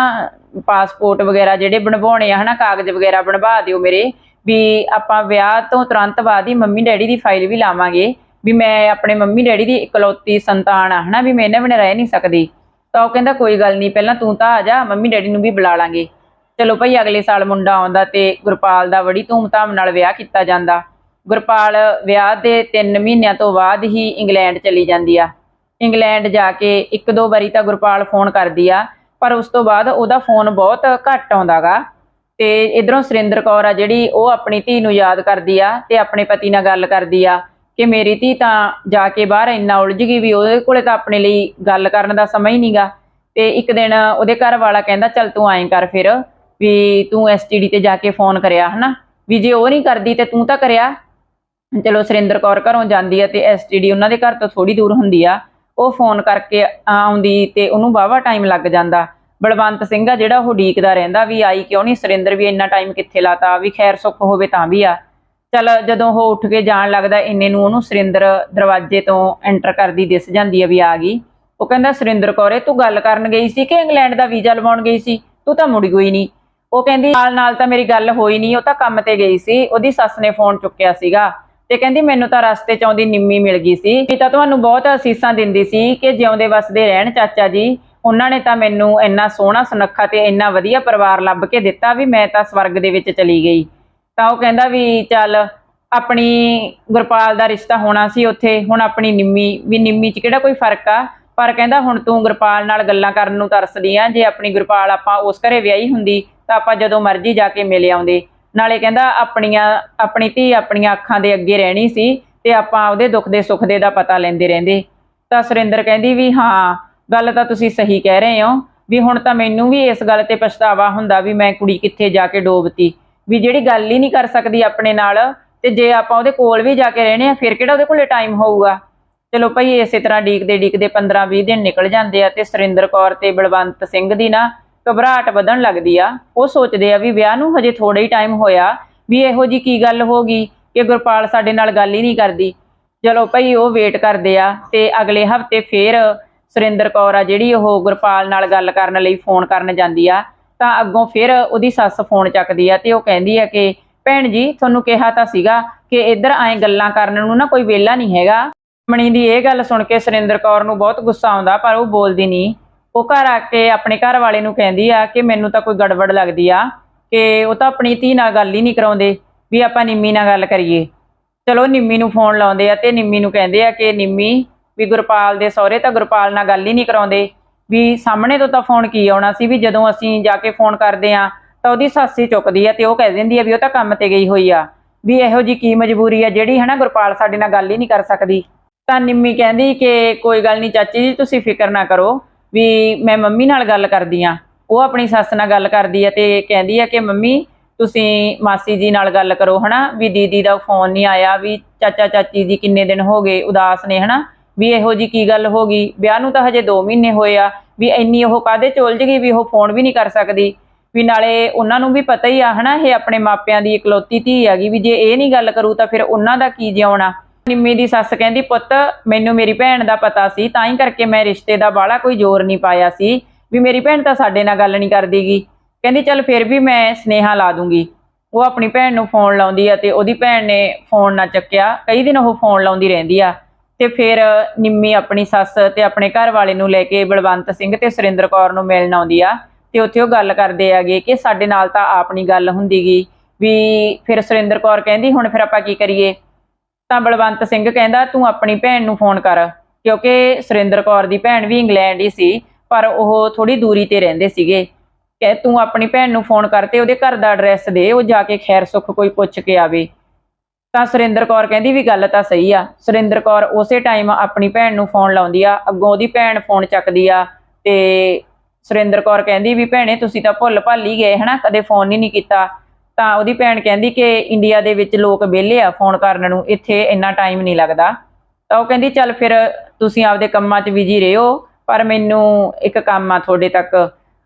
ਪਾਸਪੋਰਟ ਵਗੈਰਾ ਜਿਹੜੇ ਬਣਵਾਉਣੇ ਆ ਹਨਾ, ਕਾਗਜ਼ ਵਗੈਰਾ ਬਣਵਾ ਦਿਓ ਮੇਰੇ, ਵੀ ਆਪਾਂ ਵਿਆਹ ਤੋਂ ਤੁਰੰਤ ਬਾਅਦ ਹੀ ਮੰਮੀ ਡੈਡੀ ਦੀ ਫਾਈਲ ਵੀ ਲਾਵਾਂਗੇ, ਵੀ ਮੈਂ ਆਪਣੇ ਮੰਮੀ ਡੈਡੀ ਦੀ ਇਕਲੌਤੀ ਸੰਤਾਨ ਆ ਹਨਾ, ਵੀ ਮੈਂ ਇਹਨਾਂ ਬਿਨਾਂ ਰਹਿ ਨਹੀਂ ਸਕਦੀ। ਤਾਂ ਉਹ ਕਹਿੰਦਾ, ਕੋਈ ਗੱਲ ਨਹੀਂ, ਪਹਿਲਾਂ ਤੂੰ ਤਾਂ ਆ ਜਾ, ਮੰਮੀ ਡੈਡੀ ਨੂੰ ਵੀ ਬੁਲਾ ਲਾਂਗੇ। ਚਲੋ ਭਾਈ, ਅਗਲੇ ਸਾਲ ਮੁੰਡਾ ਆਉਂਦਾ ਤੇ ਗੁਰਪਾਲ ਦਾ ਬੜੀ ਧੂਮਧਾਮ ਨਾਲ ਵਿਆਹ ਕੀਤਾ ਜਾਂਦਾ। ਗੁਰਪਾਲ ਵਿਆਹ ਦੇ 3 ਮਹੀਨਿਆਂ ਤੋਂ ਬਾਅਦ ਹੀ ਇੰਗਲੈਂਡ ਚਲੀ ਜਾਂਦੀ ਆ। ਇੰਗਲੈਂਡ ਜਾ ਕੇ ਇੱਕ ਦੋ ਵਾਰੀ ਤਾਂ ਗੁਰਪਾਲ ਫੋਨ ਕਰਦੀ ਆ, ਪਰ ਉਸ ਤੋਂ ਬਾਅਦ ਉਹਦਾ ਫੋਨ ਬਹੁਤ ਘੱਟ ਆਉਂਦਾਗਾ ਤੇ ਇਧਰੋਂ ਸੁਰਿੰਦਰ ਕੌਰ ਆ ਜਿਹੜੀ, ਉਹ ਆਪਣੀ ਧੀ ਨੂੰ ਯਾਦ ਕਰਦੀ ਆ ਤੇ ਆਪਣੇ ਪਤੀ ਨਾਲ ਗੱਲ ਕਰਦੀ ਆ ਕਿ ਮੇਰੀ ਧੀ ਤਾਂ ਜਾ ਕੇ ਬਾਹਰ ਇੰਨਾ ਉਲਝ ਗਈ ਵੀ ਉਹਦੇ ਕੋਲੇ ਤਾਂ ਆਪਣੇ ਲਈ ਗੱਲ ਕਰਨ ਦਾ ਸਮਾਂ ਹੀ ਨਹੀਂਗਾ ਤੇ ਇੱਕ ਦਿਨ ਉਹਦੇ ਘਰ ਵਾਲਾ ਕਹਿੰਦਾ, ਚੱਲ ਤੂੰ ਐਂ ਕਰ ਫਿਰ ਵੀ ਤੂੰ ਐਸਟੀਡੀ ਤੇ ਜਾ ਕੇ ਫੋਨ ਕਰਿਆ ਹਨਾ। ਵੀ ਜੇ ਉਹ ਨਹੀਂ ਕਰਦੀ ਤੇ ਤੂੰ ਤਾਂ ਕਰਿਆ। ਚਲੋ ਸੁਰਿੰਦਰ ਕੌਰ ਘਰੋਂ ਜਾਂਦੀ ਆ ਤੇ ਐਸਟੀਡੀ ਉਹਨਾਂ ਦੇ ਘਰ ਤੋਂ ਥੋੜੀ ਦੂਰ ਹੁੰਦੀ ਆ, ਉਹ ਫੋਨ ਕਰਕੇ ਆਉਂਦੀ ਤੇ ਉਹਨੂੰ ਵਾਹਵਾ ਟਾਈਮ ਲੱਗ ਜਾਂਦਾ। ਬਲਵੰਤ ਸਿੰਘ ਆ ਜਿਹੜਾ ਉਹ ਡੀਕਦਾ ਰਹਿੰਦਾ ਵੀ ਆਈ ਕਿਉਂ ਨਹੀਂ ਸੁਰਿੰਦਰ ਵੀ ਇੰਨਾ ਟਾਈਮ ਕਿੱਥੇ ਲਾਤਾ, ਵੀ ਖੈਰ ਸੁੱਖ ਹੋਵੇ ਤਾਂ ਵੀ ਆ। ਚਲ ਜਦੋਂ ਉਹ ਉੱਠ ਕੇ ਜਾਣ ਲੱਗਦਾ ਇੰਨੇ ਨੂੰ ਉਹਨੂੰ ਸੁਰਿੰਦਰ ਦਰਵਾਜ਼ੇ ਤੋਂ ਐਂਟਰ ਕਰਦੀ ਦਿਸ ਜਾਂਦੀ ਆ ਵੀ ਆ ਗਈ। ਉਹ ਕਹਿੰਦਾ, ਸੁਰਿੰਦਰ ਕੌਰੇ, ਤੂੰ ਗੱਲ ਕਰਨ ਗਈ ਸੀ ਕਿ ਇੰਗਲੈਂਡ ਦਾ ਵੀਜ਼ਾ ਲਵਾਉਣ ਗਈ ਸੀ? ਤੂੰ ਤਾਂ ਮੁੜੀ ਗਈ ਨਹੀਂ ਉਹ ਕਹਿੰਦੀ ਨਾਲ ਨਾਲ ਤਾਂ ਮੇਰੀ ਗੱਲ ਹੋਈ ਨਹੀਂ ਉਹ ਤਾਂ ਕੰਮ ਤੇ ਗਈ ਸੀ, ਉਹਦੀ ਸੱਸ ਨੇ ਫੋਨ ਚੁੱਕਿਆ ਸੀਗਾ। ਤੇ ਕਹਿੰਦੀ ਮੈਨੂੰ ਤਾਂ ਰਸਤੇ 'ਚ ਆਉਂਦੀ ਨਿੰਮੀ ਮਿਲ ਗਈ ਸੀ। ਵੀ ਤਾਂ ਤੁਹਾਨੂੰ ਬਹੁਤ ਅਸੀਸਾਂ ਦਿੰਦੀ ਸੀ ਕਿ ਜਿਉਂਦੇ ਵਸਦੇ ਰਹਿਣ ਚਾਚਾ ਜੀ। ਉਹਨਾਂ ਨੇ ਤਾਂ ਮੈਨੂੰ ਇੰਨਾ ਸੋਹਣਾ ਸੁਨੱਖਾ ਤੇ ਇੰਨਾ ਵਧੀਆ ਪਰਿਵਾਰ ਲੱਭ ਕੇ ਦਿੱਤਾ ਵੀ ਮੈਂ ਤਾਂ ਸਵਰਗ ਦੇ ਵਿੱਚ ਚਲੀ ਗਈ। ਤਾਂ ਉਹ ਕਹਿੰਦਾ ਵੀ ਚੱਲ ਆਪਣੀ ਗੁਰਪਾਲ ਦਾ ਰਿਸ਼ਤਾ ਹੋਣਾ ਸੀ ਉੱਥੇ, ਹੁਣ ਆਪਣੀ ਨਿੰਮੀ, ਵੀ ਨਿੰਮੀ 'ਚ ਕਿਹੜਾ ਕੋਈ ਫ਼ਰਕ ਆ? ਪਰ ਕਹਿੰਦਾ ਹੁਣ ਤੂੰ ਗੁਰਪਾਲ ਨਾਲ ਗੱਲਾਂ ਕਰਨ ਨੂੰ ਤਰਸਦੀ ਆ। ਜੇ ਆਪਣੀ ਗੁਰਪਾਲ ਆਪਾਂ ਉਸ ਘਰੇ ਵਿਆਹੀ ਹੁੰਦੀ ਤਾਂ ਆਪਾਂ ਜਦੋਂ ਮਰਜ਼ੀ ਜਾ ਕੇ ਮਿਲ ਆਉਂਦੇ। ਨਾਲੇ ਕਹਿੰਦਾ ਆਪਣੀਆਂ, ਆਪਣੀ ਧੀ ਆਪਣੀਆਂ ਅੱਖਾਂ ਦੇ ਅੱਗੇ ਰਹਿਣੀ ਸੀ ਤੇ ਆਪਾਂ ਉਹਦੇ ਦੁੱਖ ਦੇ ਸੁੱਖ ਦੇ ਦਾ ਪਤਾ ਲੈਂਦੇ ਰਹਿੰਦੇ। ਤਾਂ ਸੁਰਿੰਦਰ ਕਹਿੰਦੀ ਵੀ ਹਾਂ, ਗੱਲ ਤਾਂ ਤੁਸੀਂ ਸਹੀ ਕਹਿ ਰਹੇ ਹੋ, ਵੀ ਹੁਣ ਤਾਂ ਮੈਨੂੰ ਵੀ ਇਸ ਗੱਲ ਤੇ ਪਛਤਾਵਾ ਹੁੰਦਾ ਵੀ ਮੈਂ ਕੁੜੀ ਕਿੱਥੇ ਜਾ ਕੇ ਡੋਬਤੀ। ਵੀ ਜਿਹੜੀ ਗੱਲ ਹੀ ਨਹੀਂ ਕਰ ਸਕਦੀ ਆਪਣੇ ਨਾਲ, ਤੇ ਜੇ ਆਪਾਂ ਉਹਦੇ ਕੋਲ ਵੀ ਜਾ ਕੇ ਰਹਿਣੇ ਆ, ਫਿਰ ਕਿਹੜਾ ਉਹਦੇ ਕੋਲੇ ਟਾਈਮ ਹੋਊਗਾ? ਚਲੋ ਭਾਈ ਇਸੇ ਤਰ੍ਹਾਂ ਡੀਕਦੇ ਡੀਕਦੇ 15-20 ਦਿਨ ਨਿਕਲ ਜਾਂਦੇ ਆ ਤੇ ਸੁਰਿੰਦਰ ਕੌਰ ਤੇ ਬਲਵੰਤ ਸਿੰਘ ਦੀ ਨਾ ਘਬਰਾਹਟ ਵਧਣ ਲੱਗਦੀ ਆ। ਉਹ ਸੋਚਦੇ ਆ ਵੀ ਵਿਆਹ ਨੂੰ ਹਜੇ ਥੋੜਾ ਹੀ ਟਾਈਮ ਹੋਇਆ, ਵੀ ਇਹੋ ਜੀ ਕੀ ਗੱਲ ਹੋ ਗਈ ਕਿ ਗੁਰਪਾਲ ਸਾਡੇ ਨਾਲ ਗੱਲ ਹੀ ਨਹੀਂ ਕਰਦੀ। ਚਲੋ ਭਾਈ ਉਹ ਵੇਟ ਕਰਦੇ ਆ ਤੇ ਅਗਲੇ ਹਫ਼ਤੇ ਫੇਰ ਸੁਰਿੰਦਰ ਕੌਰ ਆ ਜਿਹੜੀ ਉਹ ਗੁਰਪਾਲ ਨਾਲ ਗੱਲ ਕਰਨ ਲਈ ਫੋਨ ਕਰਨ ਜਾਂਦੀ ਆ, ਤਾਂ ਅੱਗੋਂ ਫਿਰ ਉਹਦੀ ਸੱਸ ਫੋਨ ਚੱਕਦੀ ਆ ਤੇ ਉਹ ਕਹਿੰਦੀ ਆ ਕਿ, ਭੈਣ ਜੀ, ਤੁਹਾਨੂੰ ਕਿਹਾ ਤਾਂ ਸੀਗਾ ਕਿ ਇੱਧਰ ਐਂ ਗੱਲਾਂ ਕਰਨ ਨੂੰ ਨਾ ਕੋਈ ਵੇਲਾ ਨਹੀਂ ਹੈਗਾ। ਮਣੀ ਦੀ ਇਹ ਗੱਲ ਸੁਣ ਕੇ ਸੁਰਿੰਦਰ ਕੌਰ ਨੂੰ ਬਹੁਤ ਗੁੱਸਾ ਆਉਂਦਾ, ਪਰ ਉਹ ਬੋਲਦੀ ਨਹੀਂ। ਉਹ ਘਰ ਆ ਕੇ ਆਪਣੇ ਘਰ ਵਾਲੇ ਨੂੰ ਕਹਿੰਦੀ ਆ ਕਿ ਮੈਨੂੰ ਤਾਂ ਕੋਈ ਗੜਬੜ ਲੱਗਦੀ ਆ, ਕਿ ਉਹ ਤਾਂ ਆਪਣੀ ਧੀ ਨਾਲ ਗੱਲ ਹੀ ਨਹੀਂ ਕਰਾਉਂਦੇ, ਵੀ ਆਪਾਂ ਨਿੰਮੀ ਨਾਲ ਗੱਲ ਕਰੀਏ। ਚਲੋ ਨਿੰਮੀ ਨੂੰ ਫੋਨ ਲਾਉਂਦੇ ਆ ਤੇ ਨਿੰਮੀ ਨੂੰ ਕਹਿੰਦੇ ਆ ਕਿ ਨਿੰਮੀ, ਵੀ ਗੁਰਪਾਲ ਦੇ ਸਹੁਰੇ ਤਾਂ ਗੁਰਪਾਲ ਨਾਲ ਗੱਲ ਹੀ ਨਹੀਂ ਕਰਾਉਂਦੇ। ਵੀ ਸਾਹਮਣੇ ਤੋਂ ਤਾਂ ਫੋਨ ਕੀ ਆਉਣਾ ਸੀ, ਵੀ ਜਦੋਂ ਅਸੀਂ ਜਾ ਕੇ ਫੋਨ ਕਰਦੇ ਆ, ਤਾਂ ਉਹਦੀ ਸੱਸ ਹੀ ਚੁੱਕਦੀ ਆ ਤੇ ਉਹ ਕਹਿ ਦਿੰਦੀ ਆ ਵੀ ਉਹ ਤਾਂ ਕੰਮ ਤੇ ਗਈ ਹੋਈ ਆ। ਵੀ ਇਹੋ ਜੀ ਕੀ ਮਜਬੂਰੀ ਆ ਜਿਹੜੀ ਹਨਾ ਗੁਰਪਾਲ ਸਾਡੇ ਨਾਲ ਗੱਲ ਹੀ ਨਹੀਂ ਕਰ ਸਕਦੀ। ਤਾਂ ਨਿੰਮੀ ਕਹਿੰਦੀ ਕਿ ਕੋਈ ਗੱਲ ਨਹੀਂ ਚਾਚੀ ਜੀ, ਤੁਸੀਂ ਫਿਕਰ ਨਾ ਕਰੋ। ਵੀ ਮੈਂ ਮੰਮੀ ਨਾਲ ਗੱਲ ਕਰਦੀ ਆ। ਉਹ ਆਪਣੀ ਸੱਸ ਨਾਲ ਗੱਲ ਕਰਦੀ ਆ ਤੇ ਕਹਿੰਦੀ ਆ ਕਿ ਮੰਮੀ, ਤੁਸੀਂ ਮਾਸੀ ਜੀ ਨਾਲ ਗੱਲ ਕਰੋ, ਹਨਾ? ਵੀ ਦੀਦੀ ਦਾ ਫੋਨ ਨਹੀਂ ਆਇਆ, ਵੀ ਚਾਚਾ ਚਾਚੀ ਜੀ ਕਿੰਨੇ ਦਿਨ ਹੋ ਗਏ ਉਦਾਸ ਨੇ, ਹਨਾ? ਵੀ ਇਹੋ ਜੀ ਕੀ ਗੱਲ ਹੋ ਗਈ? ਵਿਆਹ ਨੂੰ ਤਾਂ ਹਜੇ 2 ਮਹੀਨੇ ਹੋਏ ਆ, ਵੀ ਇੰਨੀ ਉਹ ਕਾਦੇ ਚੁਲਝ ਗਈ ਵੀ ਉਹ ਫੋਨ ਵੀ ਨਹੀਂ ਕਰ ਸਕਦੀ? ਵੀ ਨਾਲੇ ਉਹਨਾਂ ਨੂੰ ਵੀ ਪਤਾ ਹੀ ਆ, ਹਨਾ? ਇਹ ਆਪਣੇ ਮਾਪਿਆਂ ਦੀ ਇਕਲੌਤੀ ਧੀ ਹੈਗੀ, ਵੀ ਜੇ ਇਹ ਨਹੀਂ ਗੱਲ ਕਰੂ ਤਾਂ ਫਿਰ ਉਹਨਾਂ ਦਾ ਕੀ ਜਿਉਣਾ? ਨਿੰਮੀ ਦੀ ਸੱਸ ਕਹਿੰਦੀ, ਪੁੱਤ, ਮੈਨੂੰ ਮੇਰੀ ਭੈਣ ਦਾ ਪਤਾ ਸੀ, ਤਾਂ ਹੀ ਕਰਕੇ ਮੈਂ ਰਿਸ਼ਤੇ ਦਾ ਬਾਹਲਾ ਕੋਈ ਜ਼ੋਰ ਨਹੀਂ ਪਾਇਆ ਸੀ, ਵੀ ਮੇਰੀ ਭੈਣ ਤਾਂ ਸਾਡੇ ਨਾਲ ਗੱਲ ਨਹੀਂ ਕਰਦੀਗੀ। ਕਹਿੰਦੀ, ਚੱਲ ਫਿਰ ਵੀ ਮੈਂ ਸਨੇਹਾ ਲਾ ਦੂੰਗੀ। ਉਹ ਆਪਣੀ ਭੈਣ ਨੂੰ ਫੋਨ ਲਾਉਂਦੀ ਆ ਤੇ ਉਹਦੀ ਭੈਣ ਨੇ ਫੋਨ ਨਾ ਚੱਕਿਆ। ਕਈ ਦਿਨ ਉਹ ਫੋਨ ਲਾਉਂਦੀ ਰਹਿੰਦੀ ਆ ਤੇ ਫਿਰ ਨਿੰਮੀ ਆਪਣੀ ਸੱਸ ਤੇ ਆਪਣੇ ਘਰ ਵਾਲੇ ਨੂੰ ਲੈ ਕੇ ਬਲਵੰਤ ਸਿੰਘ ਤੇ ਸੁਰਿੰਦਰ ਕੌਰ ਨੂੰ ਮਿਲਣ ਆਉਂਦੀ ਆ ਤੇ ਉੱਥੇ ਉਹ ਗੱਲ ਕਰਦੇ ਆਗੇ ਕਿ ਸਾਡੇ ਨਾਲ ਤਾਂ ਆਪਣੀ ਗੱਲ ਹੁੰਦੀਗੀ, ਵੀ ਫਿਰ ਸੁਰਿੰਦਰ ਕੌਰ ਕਹਿੰਦੀ, ਹੁਣ ਫਿਰ ਆਪਾਂ ਕੀ ਕਰੀਏ? ਤਾਂ ਬਲਵੰਤ ਸਿੰਘ ਕਹਿੰਦਾ, ਤੂੰ ਆਪਣੀ ਭੈਣ ਨੂੰ ਫੋਨ ਕਰ, ਕਿਉਂਕਿ ਸੁਰਿੰਦਰ ਕੌਰ ਦੀ ਭੈਣ ਵੀ ਇੰਗਲੈਂਡ ਹੀ ਸੀ, ਪਰ ਉਹ ਥੋੜੀ ਦੂਰੀ ਤੇ ਰਹਿੰਦੇ ਸੀਗੇ। ਕਿ ਤੂੰ ਆਪਣੀ ਭੈਣ ਨੂੰ ਫੋਨ ਕਰ ਤੇ ਉਹਦੇ ਘਰ ਦਾ ਐਡਰੈਸ ਦੇ, ਉਹ ਜਾ ਕੇ ਖੈਰ ਸੁੱਖ ਕੋਈ ਪੁੱਛ ਕੇ ਆਵੇ। ਤਾਂ ਸੁਰਿੰਦਰ ਕੌਰ ਕਹਿੰਦੀ, ਵੀ ਗੱਲ ਤਾਂ ਸਹੀ ਆ। ਸੁਰਿੰਦਰ ਕੌਰ ਉਸੇ ਟਾਈਮ ਆਪਣੀ ਭੈਣ ਨੂੰ ਫੋਨ ਲਾਉਂਦੀ ਆ, ਅੱਗੋਂ ਉਹਦੀ ਭੈਣ ਫੋਨ ਚੱਕਦੀ ਆ ਤੇ ਸੁਰਿੰਦਰ ਕੌਰ ਕਹਿੰਦੀ ਵੀ, ਭੈਣੇ, ਤੁਸੀਂ ਤਾਂ ਭੁੱਲ ਭੱਲ ਹੀ ਗਏ, ਹਨਾ? ਕਦੇ ਫੋਨ ਹੀ ਨਹੀਂ ਕੀਤਾ। ਤਾਂ ਉਹਦੀ ਭੈਣ ਕਹਿੰਦੀ ਕਿ ਇੰਡੀਆ ਦੇ ਵਿੱਚ ਲੋਕ ਵਿਹਲੇ ਆ ਫੋਨ ਕਰਨ ਨੂੰ, ਇੱਥੇ ਇੰਨਾ ਟਾਈਮ ਨਹੀਂ ਲੱਗਦਾ। ਤਾਂ ਉਹ ਕਹਿੰਦੀ, ਚੱਲ ਫਿਰ ਤੁਸੀਂ ਆਪਦੇ ਕੰਮਾਂ 'ਚ ਬਿਜ਼ੀ ਰਹੋ ਪਰ ਮੈਨੂੰ ਇੱਕ ਕੰਮ ਆ ਤੁਹਾਡੇ ਤੱਕ।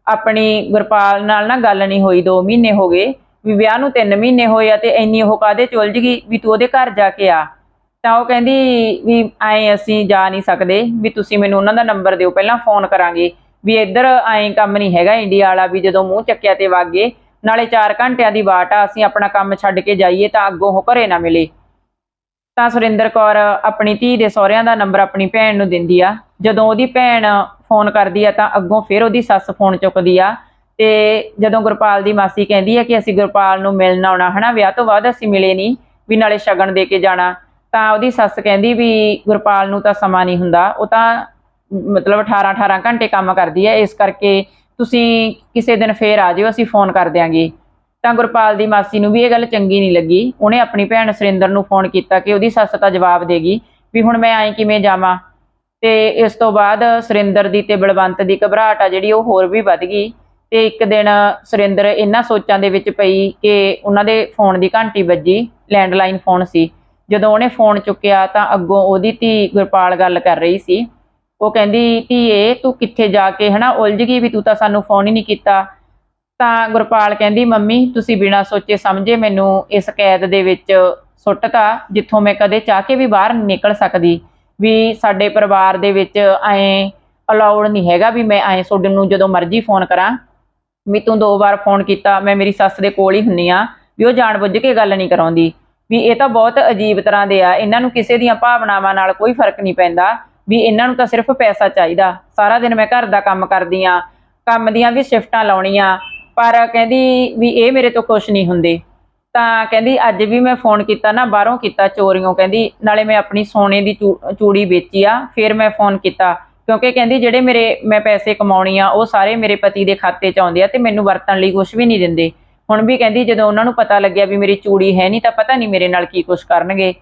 ਆਪਣੀ ਗੁਰਪਾਲ ਨਾਲ ਨਾ ਗੱਲ ਨਹੀਂ ਹੋਈ 2 ਮਹੀਨੇ ਹੋ ਗਏ, ਵੀ ਵਿਆਹ ਨੂੰ 3 ਮਹੀਨੇ ਹੋਏ ਆ ਤੇ ਇੰਨੀ ਉਹ ਕਾਦੇ ਚ ਉਲਝ ਗਈ, ਵੀ ਤੂੰ ਉਹਦੇ ਘਰ ਜਾ ਕੇ ਆ। ਤਾਂ ਉਹ ਕਹਿੰਦੀ ਵੀ ਐਂ ਅਸੀਂ ਜਾ ਨਹੀਂ ਸਕਦੇ, ਵੀ ਤੁਸੀਂ ਮੈਨੂੰ ਉਹਨਾਂ ਦਾ ਨੰਬਰ ਦਿਓ, ਪਹਿਲਾਂ ਫੋਨ ਕਰਾਂਗੇ। ਵੀ ਇੱਧਰ ਐਂ ਕੰਮ ਨਹੀਂ ਹੈਗਾ ਇੰਡੀਆ ਵਾਲਾ, ਵੀ ਜਦੋਂ ਮੂੰਹ ਚੱਕਿਆ ਤੇ ਵਾਗੇ ਨਾਲੇ 4 ਘੰਟਿਆਂ ਦੀ ਬਾਟ ਆ, ਅਸੀਂ ਆਪਣਾ ਕੰਮ ਛੱਡ ਕੇ ਜਾਈਏ ਤਾਂ ਅੱਗੋਂ ਉਹ ਘਰੇ ਨਾ ਮਿਲੇ। ਤਾਂ ਸੁਰਿੰਦਰ ਕੌਰ ਆਪਣੀ ਧੀ ਦੇ ਸਹੁਰਿਆਂ ਦਾ ਨੰਬਰ ਆਪਣੀ ਭੈਣ ਨੂੰ ਦਿੰਦੀ ਆ। ਜਦੋਂ ਉਹਦੀ ਭੈਣ ਫੋਨ ਕਰਦੀ ਆ ਤਾਂ ਅੱਗੋਂ ਫਿਰ ਉਹਦੀ ਸੱਸ ਫੋਨ ਚੁੱਕਦੀ ਆ। ਤੇ ਜਦੋਂ ਗੁਰਪਾਲ ਦੀ ਮਾਸੀ ਕਹਿੰਦੀ ਆ ਕਿ ਅਸੀਂ ਗੁਰਪਾਲ ਨੂੰ ਮਿਲਣ ਆਉਣਾ, ਹਨਾ, ਵਿਆਹ ਤੋਂ ਬਾਅਦ ਅਸੀਂ ਮਿਲੇ ਨਹੀਂ, ਵੀ ਨਾਲੇ ਸ਼ਗਨ ਦੇ ਕੇ ਜਾਣਾ, ਤਾਂ ਉਹਦੀ ਸੱਸ ਕਹਿੰਦੀ ਵੀ ਗੁਰਪਾਲ ਨੂੰ ਤਾਂ ਸਮਾਂ ਨਹੀਂ ਹੁੰਦਾ, ਉਹ ਤਾਂ ਮਤਲਬ 18 18 ਘੰਟੇ ਕੰਮ ਕਰਦੀ ਹੈ ਇਸ ਕਰਕੇ ਤੁਸੀਂ ਕਿਸੇ ਦਿਨ ਫੇਰ ਆ ਜਿਓ, ਅਸੀਂ ਫੋਨ ਕਰ ਦਿਆਂਗੇ। ਤਾਂ ਗੁਰਪਾਲ ਦੀ ਮਾਸੀ ਨੂੰ ਵੀ ਇਹ ਗੱਲ ਚੰਗੀ ਨਹੀਂ ਲੱਗੀ। ਉਹਨੇ ਆਪਣੀ ਭੈਣ ਸੁਰਿੰਦਰ ਨੂੰ ਫੋਨ ਕੀਤਾ ਕਿ ਉਹਦੀ ਸੱਸ ਤਾਂ ਜਵਾਬ ਦੇਗੀ ਵੀ ਹੁਣ ਮੈਂ ਐਂ ਕਿਵੇਂ ਜਾਵਾਂ। ਤੇ ਇਸ ਤੋਂ ਬਾਅਦ ਸੁਰਿੰਦਰ ਦੀ ਤੇ ਬਲਵੰਤ ਦੀ ਘਬਰਾਹਟ ਆ ਜਿਹੜੀ, ਉਹ ਹੋਰ ਵੀ ਵੱਧ ਗਈ। ਤੇ ਇੱਕ ਦਿਨ ਸੁਰਿੰਦਰ ਇਹਨਾਂ ਸੋਚਾਂ ਦੇ ਵਿੱਚ ਪਈ ਕਿ ਉਹਨਾਂ ਦੇ ਫੋਨ ਦੀ ਘੰਟੀ ਵੱਜੀ, ਲੈਂਡਲਾਈਨ ਫੋਨ ਸੀ। ਜਦੋਂ ਉਹਨੇ ਫੋਨ ਚੁੱਕਿਆ ਤਾਂ ਅੱਗੋਂ ਉਹਦੀ ਧੀ ਗੁਰਪਾਲ ਗੱਲ ਕਰ ਰਹੀ ਸੀ। ਉਹ ਕਹਿੰਦੀ, ਧੀਏ, ਤੂੰ ਕਿੱਥੇ ਜਾ ਕੇ ਹਨਾ ਉਲਝ ਗਈ ਵੀ ਤੂੰ ਤਾਂ ਸਾਨੂੰ ਫੋਨ ਹੀ ਨਹੀਂ ਕੀਤਾ? ਤਾਂ ਗੁਰਪਾਲ ਕਹਿੰਦੀ, ਮੰਮੀ, ਤੁਸੀਂ ਬਿਨਾਂ ਸੋਚੇ ਸਮਝੇ ਮੈਨੂੰ ਇਸ ਕੈਦ ਦੇ ਵਿੱਚ ਸੁੱਟਤਾ, ਜਿੱਥੋਂ ਮੈਂ ਕਦੇ ਚਾਹ ਕੇ ਵੀ ਬਾਹਰ ਨਹੀਂ ਨਿਕਲ ਸਕਦੀ। ਵੀ ਸਾਡੇ ਪਰਿਵਾਰ ਦੇ ਵਿੱਚ ਐਂ ਅਲਾਉਡ ਨਹੀਂ ਹੈਗਾ ਵੀ ਮੈਂ ਐਂ ਤੁਹਾਡੇ ਨੂੰ ਜਦੋਂ ਮਰਜ਼ੀ ਫੋਨ ਕਰਾਂ। ਵੀ ਤੂੰ ਦੋ ਵਾਰ ਫੋਨ ਕੀਤਾ, ਮੈਂ ਮੇਰੀ ਸੱਸ ਦੇ ਕੋਲ ਹੀ ਹੁੰਨੀ ਆ, ਵੀ ਉਹ ਜਾਣ ਬੁੱਝ ਕੇ ਗੱਲ ਨਹੀਂ ਕਰਾਉਂਦੀ। ਵੀ ਇਹ ਤਾਂ ਬਹੁਤ ਅਜੀਬ ਤਰ੍ਹਾਂ ਦੇ ਆ, ਇਹਨਾਂ ਨੂੰ ਕਿਸੇ ਦੀਆਂ ਭਾਵਨਾਵਾਂ ਨਾਲ ਕੋਈ ਫ਼ਰਕ ਨਹੀਂ ਪੈਂਦਾ। ਵੀ ਇਹਨਾਂ ਨੂੰ ਤਾਂ ਸਿਰਫ ਪੈਸਾ ਚਾਹੀਦਾ। ਸਾਰਾ ਦਿਨ ਮੈਂ ਘਰ ਦਾ ਕੰਮ ਕਰਦੀ ਆ, ਕੰਮ ਦੀਆਂ ਵੀ ਸ਼ਿਫਟਾਂ ਲਾਉਣੀਆਂ, ਪਰ ਕਹਿੰਦੀ ਵੀ ਇਹ ਮੇਰੇ ਤੋਂ ਖੁਸ਼ ਨਹੀਂ ਹੁੰਦੇ। ਤਾਂ ਕਹਿੰਦੀ ਅੱਜ ਵੀ ਮੈਂ ਫੋਨ ਕੀਤਾ ਨਾ, ਬਾਹਰੋਂ ਕੀਤਾ ਚੋਰੀਆਂ ਕਹਿੰਦੀ ਨਾਲੇ ਮੈਂ ਆਪਣੀ ਸੋਨੇ ਦੀ ਚੂ- ਚੂੜੀ ਵੇਚੀ ਆ, ਫਿਰ ਮੈਂ ਫੋਨ ਕੀਤਾ। ਕਿਉਂਕਿ ਕਹਿੰਦੀ ਜਿਹੜੇ ਮੇਰੇ, ਮੈਂ ਪੈਸੇ ਕਮਾਉਣੀ ਆ, ਉਹ ਸਾਰੇ ਮੇਰੇ ਪਤੀ ਦੇ ਖਾਤੇ 'ਚ ਆਉਂਦੇ ਆ ਤੇ ਮੈਨੂੰ ਵਰਤਣ ਲਈ ਕੁਝ ਵੀ ਨਹੀਂ ਦਿੰਦੇ। ਹੁਣ ਵੀ ਕਹਿੰਦੀ ਜਦੋਂ ਉਹਨਾਂ ਨੂੰ ਪਤਾ ਲੱਗਿਆ ਵੀ ਮੇਰੀ ਚੂੜੀ ਹੈ ਨਹੀਂ, ਤਾਂ ਪਤਾ ਨਹੀਂ ਮੇਰੇ ਨਾਲ ਕੀ ਕੁਝ ਕਰਨਗੇ।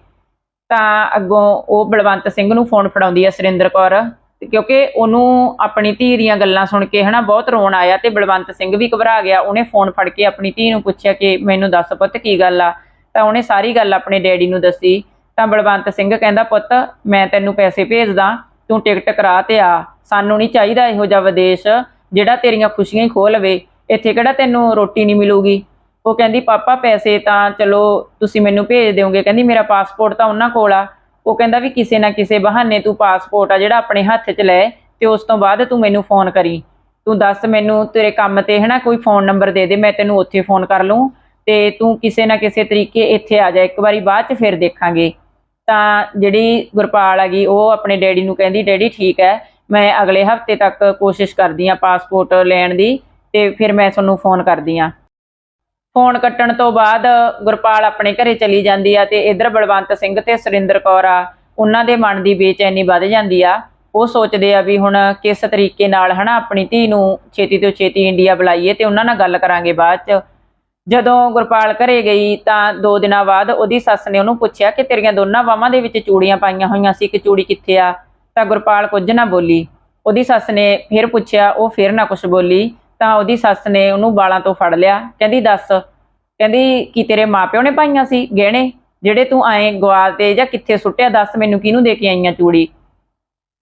ਤਾਂ ਅੱਗੋਂ ਉਹ ਬਲਵੰਤ ਸਿੰਘ ਨੂੰ ਫੋਨ ਫੜਾਉਂਦੀ ਆ ਸੁਰਿੰਦਰ ਕੌਰ ਕਿਉਂਕਿ ਉਹਨੂੰ ਆਪਣੀ ਧੀ ਦੀਆਂ ਗੱਲਾਂ ਸੁਣ ਕੇ ਹਨਾ ਬਹੁਤ ਰੋਣ ਆਇਆ ਤੇ ਬਲਵੰਤ ਸਿੰਘ ਵੀ ਘਬਰਾ ਗਿਆ। ਉਹਨੇ ਫੋਨ ਫੜ ਕੇ ਆਪਣੀ ਧੀ ਨੂੰ ਪੁੱਛਿਆ ਕਿ ਮੈਨੂੰ ਦੱਸ ਪੁੱਤ ਕੀ ਗੱਲ ਆ? ਤਾਂ ਉਹਨੇ ਸਾਰੀ ਗੱਲ ਆਪਣੇ ਡੈਡੀ ਨੂੰ ਦੱਸੀ। ਤਾਂ ਬਲਵੰਤ ਸਿੰਘ ਕਹਿੰਦਾ, ਪੁੱਤ, ਮੈਂ ਤੈਨੂੰ ਪੈਸੇ ਭੇਜਦਾ, ਤੂੰ ਟਿਕਟ ਕਰਾ ਤੇ ਆ। ਸਾਨੂੰ ਨਹੀਂ ਚਾਹੀਦਾ ਇਹੋ ਜਿਹਾ ਵਿਦੇਸ਼, ਜਿਹੜਾ ਤੇਰੀਆਂ ਖੁਸ਼ੀਆਂ ਹੀ ਖੋਹ ਲਵੇ। ਇੱਥੇ ਕਿਹੜਾ ਤੈਨੂੰ ਰੋਟੀ ਨਹੀਂ ਮਿਲੂਗੀ? ਉਹ ਕਹਿੰਦੀ, ਪਾਪਾ, ਪੈਸੇ ਤਾਂ ਚਲੋ ਤੁਸੀਂ ਮੈਨੂੰ ਭੇਜ ਦਿਓਗੇ। ਕਹਿੰਦੀ, ਮੇਰਾ ਪਾਸਪੋਰਟ ਤਾਂ ਉਹਨਾਂ ਕੋਲ ਆ। ਉਹ ਕਹਿੰਦਾ ਵੀ ਕਿਸੇ ਨਾ ਕਿਸੇ ਬਹਾਨੇ ਤੂੰ ਪਾਸਪੋਰਟ ਆ ਜਿਹੜਾ ਆਪਣੇ ਹੱਥ 'ਚ ਲੈ ਤੇ ਉਸ ਤੋਂ ਬਾਅਦ ਤੂੰ ਮੈਨੂੰ ਫੋਨ ਕਰੀ। ਤੂੰ ਦੱਸ ਮੈਨੂੰ ਤੇਰੇ ਕੰਮ ਤੇ ਹਨਾ ਕੋਈ ਫੋਨ ਨੰਬਰ ਦੇ ਦੇ, ਮੈਂ ਤੈਨੂੰ ਉੱਥੇ ਫੋਨ ਕਰ ਲੂੰ ਤੇ ਤੂੰ ਕਿਸੇ ਨਾ ਕਿਸੇ ਤਰੀਕੇ ਇੱਥੇ ਆ ਜਾ, ਇੱਕ ਵਾਰੀ ਬਾਅਦ 'ਚ ਫਿਰ ਦੇਖਾਂਗੇ। ਤਾਂ ਜਿਹੜੀ ਗੁਰਪਾਲ ਹੈਗੀ, ਉਹ ਆਪਣੇ ਡੈਡੀ ਨੂੰ ਕਹਿੰਦੀ, ਡੈਡੀ, ਠੀਕ ਹੈ, ਮੈਂ ਅਗਲੇ ਹਫ਼ਤੇ ਤੱਕ ਕੋਸ਼ਿਸ਼ ਕਰਦੀ ਆ ਪਾਸਪੋਰਟ ਲੈਣ ਦੀ ਤੇ ਫਿਰ ਮੈਂ ਤੁਹਾਨੂੰ ਫੋਨ ਕਰਦੀ ਆ ਫੋਨ ਕੱਟਣ ਤੋਂ ਬਾਅਦ ਗੁਰਪਾਲ ਆਪਣੇ ਘਰੇ ਚਲੀ ਜਾਂਦੀ ਆ ਤੇ ਇਧਰ ਬਲਵੰਤ ਸਿੰਘ ਤੇ ਸੁਰਿੰਦਰ ਕੌਰ ਆ, ਉਹਨਾਂ ਦੇ ਮਨ ਦੀ ਬੇਚੈਨੀ ਵੱਧ ਜਾਂਦੀ ਆ। ਉਹ ਸੋਚਦੇ ਆ ਵੀ ਹੁਣ ਕਿਸ ਤਰੀਕੇ ਨਾਲ ਹਨਾ ਆਪਣੀ ਧੀ ਨੂੰ ਛੇਤੀ ਤੋਂ ਛੇਤੀ ਇੰਡੀਆ ਬੁਲਾਈਏ ਤੇ ਉਹਨਾਂ ਨਾਲ ਗੱਲ ਕਰਾਂਗੇ ਬਾਅਦ ਚ। ਜਦੋਂ ਗੁਰਪਾਲ ਘਰੇ ਗਈ ਤਾਂ ਦੋ ਦਿਨਾਂ ਬਾਅਦ ਉਹਦੀ ਸੱਸ ਨੇ ਉਹਨੂੰ ਪੁੱਛਿਆ ਕਿ ਤੇਰੀਆਂ ਦੋਨਾਂ ਬਾਹਾਂ ਦੇ ਵਿੱਚ ਚੂੜੀਆਂ ਪਾਈਆਂ ਹੋਈਆਂ ਸੀ ਕਿ ਚੂੜੀ ਕਿੱਥੇ ਆ? ਤਾਂ ਗੁਰਪਾਲ ਕੁਝ ਨਾ ਬੋਲੀ। ਉਹਦੀ ਸੱਸ ਨੇ ਫਿਰ ਪੁੱਛਿਆ, ਉਹ ਫਿਰ ਨਾ ਕੁਝ ਬੋਲੀ। ਤਾਂ ਉਹਦੀ ਸੱਸ ਨੇ ਉਹਨੂੰ ਬਾਲਾਂ ਤੋਂ ਫੜ ਲਿਆ। ਕਹਿੰਦੀ, ਦੱਸ, ਕਹਿੰਦੀ, ਕੀ ਤੇਰੇ ਮਾਪਿਓ ਨੇ ਪਾਈਆਂ ਸੀ ਗਹਿਣੇ? ਜਿਹੜੇ ਤੂੰ ਐਂ ਗਵਾਲ ਤੇ ਜਾਂ ਕਿੱਥੇ ਸੁੱਟਿਆ? ਦੱਸ, ਮੈਨੂੰ ਕਿਹਨੂੰ ਦੇ ਕੇ ਆਈਆਂ ਚੂੜੀ?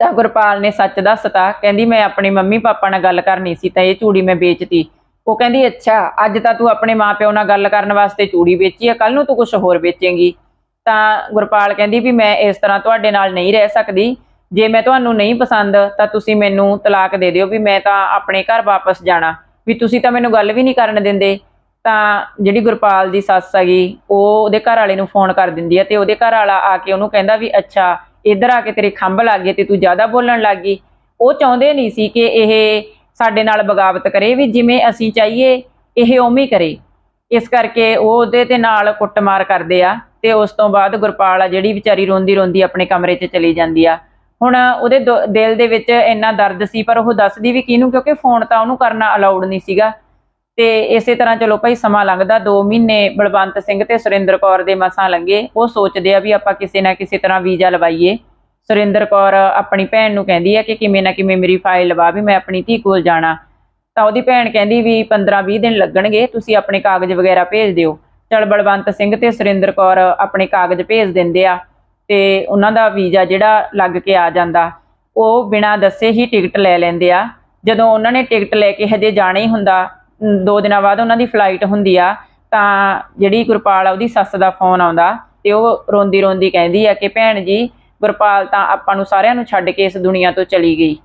ਤਾਂ ਗੁਰਪਾਲ ਨੇ ਸੱਚ ਦੱਸਤਾ। ਕਹਿੰਦੀ, ਮੈਂ ਆਪਣੇ ਮੰਮੀ ਪਾਪਾ ਨਾਲ ਗੱਲ ਕਰਨੀ ਸੀ ਤਾਂ ਇਹ ਚੂੜੀ ਮੈਂ ਵੇਚਤੀ। ਉਹ ਕਹਿੰਦੀ, ਅੱਛਾ, ਅੱਜ ਤਾਂ ਤੂੰ ਆਪਣੇ ਮਾਪਿਓ ਨਾਲ ਗੱਲ ਕਰਨ ਵਾਸਤੇ ਚੂੜੀ ਵੇਚੀ ਆ ਕੱਲ ਨੂੰ ਤੂੰ ਕੁਝ ਹੋਰ ਵੇਚੇਂਗੀ। ਤਾਂ ਗੁਰਪਾਲ ਕਹਿੰਦੀ ਵੀ ਮੈਂ ਇਸ ਤਰ੍ਹਾਂ ਤੁਹਾਡੇ ਨਾਲ ਨਹੀਂ ਰਹਿ ਸਕਦੀ। ਜੇ ਮੈਂ ਤੁਹਾਨੂੰ ਨਹੀਂ ਪਸੰਦ, ਤਾਂ ਤੁਸੀਂ ਮੈਨੂੰ ਤਲਾਕ ਦੇ ਦਿਓ ਵੀ ਮੈਂ ਤਾਂ ਆਪਣੇ ਘਰ ਵਾਪਸ ਜਾਣਾ। ਵੀ ਤੁਸੀਂ ਤਾਂ ਮੈਨੂੰ ਗੱਲ ਵੀ ਨਹੀਂ ਕਰਨ ਦਿੰਦੇ। ਤਾਂ ਜਿਹੜੀ ਗੁਰਪਾਲ ਦੀ ਸੱਸ ਹੈਗੀ, ਉਹ ਉਹਦੇ ਘਰ ਵਾਲੇ ਨੂੰ ਫੋਨ ਕਰ ਦਿੰਦੀ ਆ ਤੇ ਉਹਦੇ ਘਰ ਵਾਲਾ ਆ ਕੇ ਉਹਨੂੰ ਕਹਿੰਦਾ ਵੀ, ਅੱਛਾ, ਇੱਧਰ ਆ ਕੇ ਤੇਰੇ ਖੰਭ ਲੱਗ ਗਏ ਤੇ ਤੂੰ ਜ਼ਿਆਦਾ ਬੋਲਣ ਲੱਗ ਗਈ। ਉਹ ਚਾਹੁੰਦੇ ਨਹੀਂ ਸੀ ਕਿ ਇਹ ਸਾਡੇ ਨਾਲ ਬਗਾਵਤ ਕਰੇ ਵੀ ਜਿਵੇਂ ਅਸੀਂ ਚਾਹੀਏ, ਇਹ ਉਵੇਂ ਕਰੇ। ਇਸ ਕਰਕੇ ਉਹ ਉਹਦੇ ਤੇ ਨਾਲ ਕੁੱਟਮਾਰ ਕਰਦੇ ਆ ਤੇ ਉਸ ਤੋਂ ਬਾਅਦ ਗੁਰਪਾਲ ਆ ਜਿਹੜੀ ਵਿਚਾਰੀ ਰੋਂਦੀ ਰੋਂਦੀ ਆਪਣੇ ਕਮਰੇ 'ਚ ਚਲੀ ਜਾਂਦੀ ਆ। ਹੁਣ ਉਹਦੇ ਦੁ- ਦਿਲ ਦੇ ਵਿੱਚ ਇੰਨਾ ਦਰਦ ਸੀ, ਪਰ ਉਹ ਦੱਸਦੀ ਵੀ ਕਿਹਨੂੰ, ਕਿਉਂਕਿ ਫੋਨ ਤਾਂ ਉਹਨੂੰ ਕਰਨਾ ਅਲਾਉਡ ਨਹੀਂ ਸੀਗਾ। ਤੇ ਇਸੇ ਤਰ੍ਹਾਂ ਚਲੋ ਭਾਈ ਸਮਾਂ ਲੰਘਦਾ 2 ਮਹੀਨੇ ਬਲਵੰਤ ਸਿੰਘ ਤੇ ਸੁਰਿੰਦਰ ਕੌਰ ਦੇ ਮਸਾਂ ਲੰਘੇ। ਉਹ ਸੋਚਦੇ ਆ ਵੀ ਆਪਾਂ ਕਿਸੇ ਨਾ ਕਿਸੇ ਤਰ੍ਹਾਂ ਵੀਜ਼ਾ ਲਵਾਈਏ। ਸੁਰਿੰਦਰ ਕੌਰ ਆਪਣੀ ਭੈਣ ਨੂੰ ਕਹਿੰਦੀ ਆ ਕਿ ਕਿਵੇਂ ਨਾ ਕਿਵੇਂ ਮੇਰੀ ਫਾਈਲ ਲਵਾ ਵੀ ਮੈਂ ਆਪਣੀ ਧੀ ਕੋਲ ਜਾਣਾ। ਤਾਂ ਉਹਦੀ ਭੈਣ ਕਹਿੰਦੀ ਵੀ 15-20 ਦਿਨ ਲੱਗਣਗੇ, ਤੁਸੀਂ ਆਪਣੇ ਕਾਗਜ਼ ਵਗੈਰਾ ਭੇਜ ਦਿਓ। ਚਲ ਬਲਵੰਤ ਸਿੰਘ ਤੇ ਸੁਰਿੰਦਰ ਕੌਰ ਆਪਣੇ ਕਾਗਜ਼ ਭੇਜ ਦਿੰਦੇ ਆ। ਤੇ ਉਹਨਾਂ ਦਾ ਵੀਜ਼ਾ ਜਿਹੜਾ ਲੱਗ ਕੇ ਆ ਜਾਂਦਾ, ਉਹ ਬਿਨਾਂ ਦੱਸੇ ਹੀ ਟਿਕਟ ਲੈ ਲੈਂਦੇ ਆ। ਜਦੋਂ ਉਹਨਾਂ ਨੇ ਟਿਕਟ ਲੈ ਕੇ ਹਜੇ ਜਾਣਾ ਹੀ ਹੁੰਦਾ ਦੋ ਦਿਨਾਂ ਬਾਅਦ ਉਹਨਾਂ ਦੀ ਫਲਾਈਟ ਹੁੰਦੀ ਆ, ਤਾਂ ਜਿਹੜੀ ਗੁਰਪਾਲ ਆ, ਉਹਦੀ ਸੱਸ ਦਾ ਫੋਨ ਆਉਂਦਾ ਤੇ ਉਹ ਰੋਂਦੀ ਰੋਂਦੀ ਕਹਿੰਦੀ ਆ ਕਿ ਭੈਣ ਜੀ, ਗੁਰਪਾਲ ਤਾਂ ਆਪਾਂ ਨੂੰ ਸਾਰਿਆਂ ਨੂੰ ਛੱਡ ਕੇ ਇਸ ਦੁਨੀਆ ਤੋਂ ਚਲੀ ਗਈ।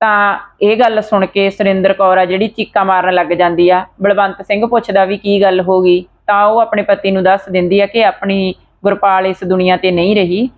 ਤਾਂ ਇਹ ਗੱਲ ਸੁਣ ਕੇ ਸੁਰਿੰਦਰ ਕੌਰ ਆ ਜਿਹੜੀ ਚੀਕਾਂ ਮਾਰਨ ਲੱਗ ਜਾਂਦੀ ਆ। ਬਲਵੰਤ ਸਿੰਘ ਪੁੱਛਦਾ ਵੀ ਕੀ ਗੱਲ ਹੋ ਗਈ? ਤਾਂ ਉਹ ਆਪਣੇ ਪਤੀ ਨੂੰ ਦੱਸ ਦਿੰਦੀ ਆ ਕਿ ਆਪਣੀ ਗੁਰਪਾਲ ਇਸ ਦੁਨੀਆ ਤੇ ਨਹੀਂ ਰਹੀ।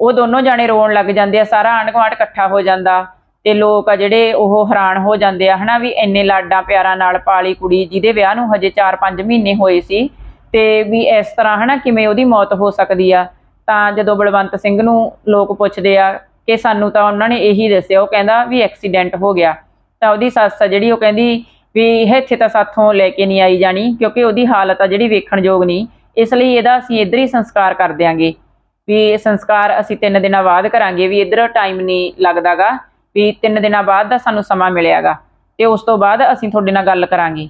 ਉਹ ਦੋਨੋਂ ਜਾਣੇ ਰੋਣ ਲੱਗ ਜਾਂਦੇ ਆ, ਸਾਰਾ ਆਂਢ ਗੁਆਂਢ ਇਕੱਠਾ ਹੋ ਜਾਂਦਾ ਤੇ ਲੋਕ ਆ ਜਿਹੜੇ ਉਹ ਹੈਰਾਨ ਹੋ ਜਾਂਦੇ ਆ, ਹਨਾ ਵੀ ਇੰਨੇ ਲਾਡਾਂ ਪਿਆਰਾਂ ਨਾਲ ਪਾਲੀ ਕੁੜੀ ਜਿਹਦੇ ਵਿਆਹ ਨੂੰ ਹਜੇ 4-5 ਮਹੀਨੇ ਹੋਏ ਸੀ ਤੇ ਵੀ ਇਸ ਤਰ੍ਹਾਂ ਹਨਾ ਕਿਵੇਂ ਉਹਦੀ ਮੌਤ ਹੋ ਸਕਦੀ ਆ। ਤਾਂ ਜਦੋਂ ਬਲਵੰਤ ਸਿੰਘ ਨੂੰ ਲੋਕ ਪੁੱਛਦੇ ਆ ਕਿ ਸਾਨੂੰ ਤਾਂ ਉਹਨਾਂ ਨੇ ਇਹੀ ਦੱਸਿਆ, ਉਹ ਕਹਿੰਦਾ ਵੀ ਐਕਸੀਡੈਂਟ ਹੋ ਗਿਆ। ਤਾਂ ਉਹਦੀ ਸੱਸ ਆ ਜਿਹੜੀ ਉਹ ਕਹਿੰਦੀ ਵੀ ਇਹ ਇੱਥੇ ਤਾਂ ਸਾਥੋਂ ਲੈ ਕੇ ਨਹੀਂ ਆਈ ਜਾਣੀ ਕਿਉਂਕਿ ਉਹਦੀ ਹਾਲਤ ਆ ਜਿਹੜੀ ਵੇਖਣ ਯੋਗ ਨਹੀਂ। ਇਸ ਲਈ ਇਹਦਾ ਅਸੀਂ ਇੱਧਰ ਹੀ ਸੰਸਕਾਰ ਕਰ ਦਿਆਂਗੇ। ਵੀ ਇਹ ਸੰਸਕਾਰ ਅਸੀਂ ਤਿੰਨ ਦਿਨਾਂ ਬਾਅਦ ਕਰਾਂਗੇ, ਵੀ ਇੱਧਰ ਟਾਈਮ ਨਹੀਂ ਲੱਗਦਾਗਾ, ਵੀ ਤਿੰਨ ਦਿਨਾਂ ਬਾਅਦ ਦਾ ਸਾਨੂੰ ਸਮਾਂ ਮਿਲਿਆਗਾ। ਤੇ ਉਸ ਤੋਂ ਬਾਅਦ ਅਸੀਂ ਤੁਹਾਡੇ ਨਾਲ ਗੱਲ ਕਰਾਂਗੇ।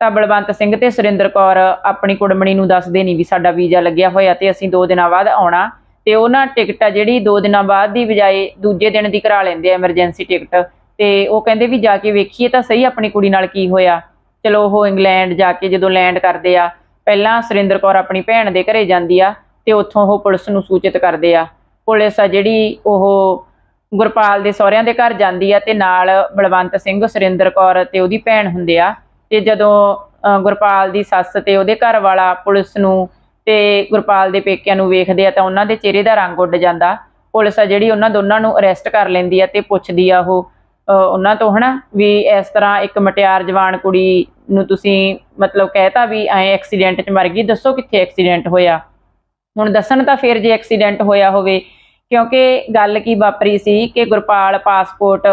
ਤਾਂ ਬਲਵੰਤ ਸਿੰਘ ਤੇ ਸੁਰਿੰਦਰ ਕੌਰ ਆਪਣੀ ਕੁੜਮਣੀ ਨੂੰ ਦੱਸਦੇ ਨਹੀਂ ਵੀ ਸਾਡਾ ਵੀਜ਼ਾ ਲੱਗਿਆ ਹੋਇਆ ਤੇ ਅਸੀਂ 2 ਦਿਨਾਂ ਬਾਅਦ ਆਉਣਾ। ਤੇ ਉਹ ਨਾ ਟਿਕਟ ਆ ਜਿਹੜੀ 2 ਦਿਨਾਂ ਬਾਅਦ ਦੀ ਬਜਾਏ ਦੂਜੇ ਦਿਨ ਦੀ ਕਰਾ ਲੈਂਦੇ ਆ ਐਮਰਜੈਂਸੀ ਟਿਕਟ। ਤੇ ਉਹ ਕਹਿੰਦੇ ਵੀ ਜਾ ਕੇ ਵੇਖੀਏ ਤਾਂ ਸਹੀ ਆਪਣੀ ਕੁੜੀ ਨਾਲ ਕੀ ਹੋਇਆ। ਚਲੋ ਉਹ ਇੰਗਲੈਂਡ ਜਾ ਕੇ ਜਦੋਂ ਲੈਂਡ ਕਰਦੇ ਆ ਪਹਿਲਾਂ ਸੁਰਿੰਦਰ ਕੌਰ ਆਪਣੀ ਭੈਣ ਦੇ ਘਰੇ ਜਾਂਦੀ ਆ ਤੇ ਉੱਥੋਂ ਉਹ ਪੁਲਿਸ ਨੂੰ ਸੂਚਿਤ ਕਰਦੇ ਆ। ਪੁਲਿਸ ਆ ਜਿਹੜੀ ਉਹ ਗੁਰਪਾਲ ਦੇ ਸਹੁਰਿਆਂ ਦੇ ਘਰ ਜਾਂਦੀ ਆ ਤੇ ਨਾਲ ਬਲਵੰਤ ਸਿੰਘ ਸੁਰਿੰਦਰ ਕੌਰ ਤੇ ਉਹਦੀ ਭੈਣ ਹੁੰਦੇ ਆ। ਤੇ ਜਦੋਂ ਗੁਰਪਾਲ ਦੀ ਸੱਸ ਤੇ ਉਹਦੇ ਘਰ ਵਾਲਾ ਪੁਲਿਸ ਨੂੰ ਤੇ ਗੁਰਪਾਲ ਦੇ ਪੇਕਿਆਂ ਨੂੰ ਵੇਖਦੇ ਆ ਤਾਂ ਉਹਨਾਂ ਦੇ ਚਿਹਰੇ ਦਾ ਰੰਗ ਉੱਡ ਜਾਂਦਾ। ਪੁਲਿਸ ਆ ਜਿਹੜੀ ਉਹਨਾਂ ਦੋਨਾਂ ਨੂੰ ਅਰੈਸਟ ਕਰ ਲੈਂਦੀ ਆ ਤੇ ਪੁੱਛਦੀ ਆ ਉਹ ਅ, ਉਹਨਾਂ ਤੋਂ ਹਨਾ ਵੀ ਇਸ ਤਰ੍ਹਾਂ ਇੱਕ ਮਟਿਆਰ ਜਵਾਨ ਕੁੜੀ ਨੂੰ ਤੁਸੀਂ ਮਤਲਬ ਕਹਿਤਾ ਵੀ ਐ ਐਕਸੀਡੈਂਟ 'ਚ ਮਰ ਗਈ, ਦੱਸੋ ਕਿੱਥੇ ਐਕਸੀਡੈਂਟ ਹੋਇਆ? ਹੁਣ ਦੱਸਣ ਤਾਂ ਫਿਰ ਜੇ ਐਕਸੀਡੈਂਟ ਹੋਇਆ ਹੋਵੇ, ਕਿਉਂਕਿ ਗੱਲ ਕੀ ਵਾਪਰੀ ਸੀ ਕਿ ਗੁਰਪਾਲ ਪਾਸਪੋਰਟ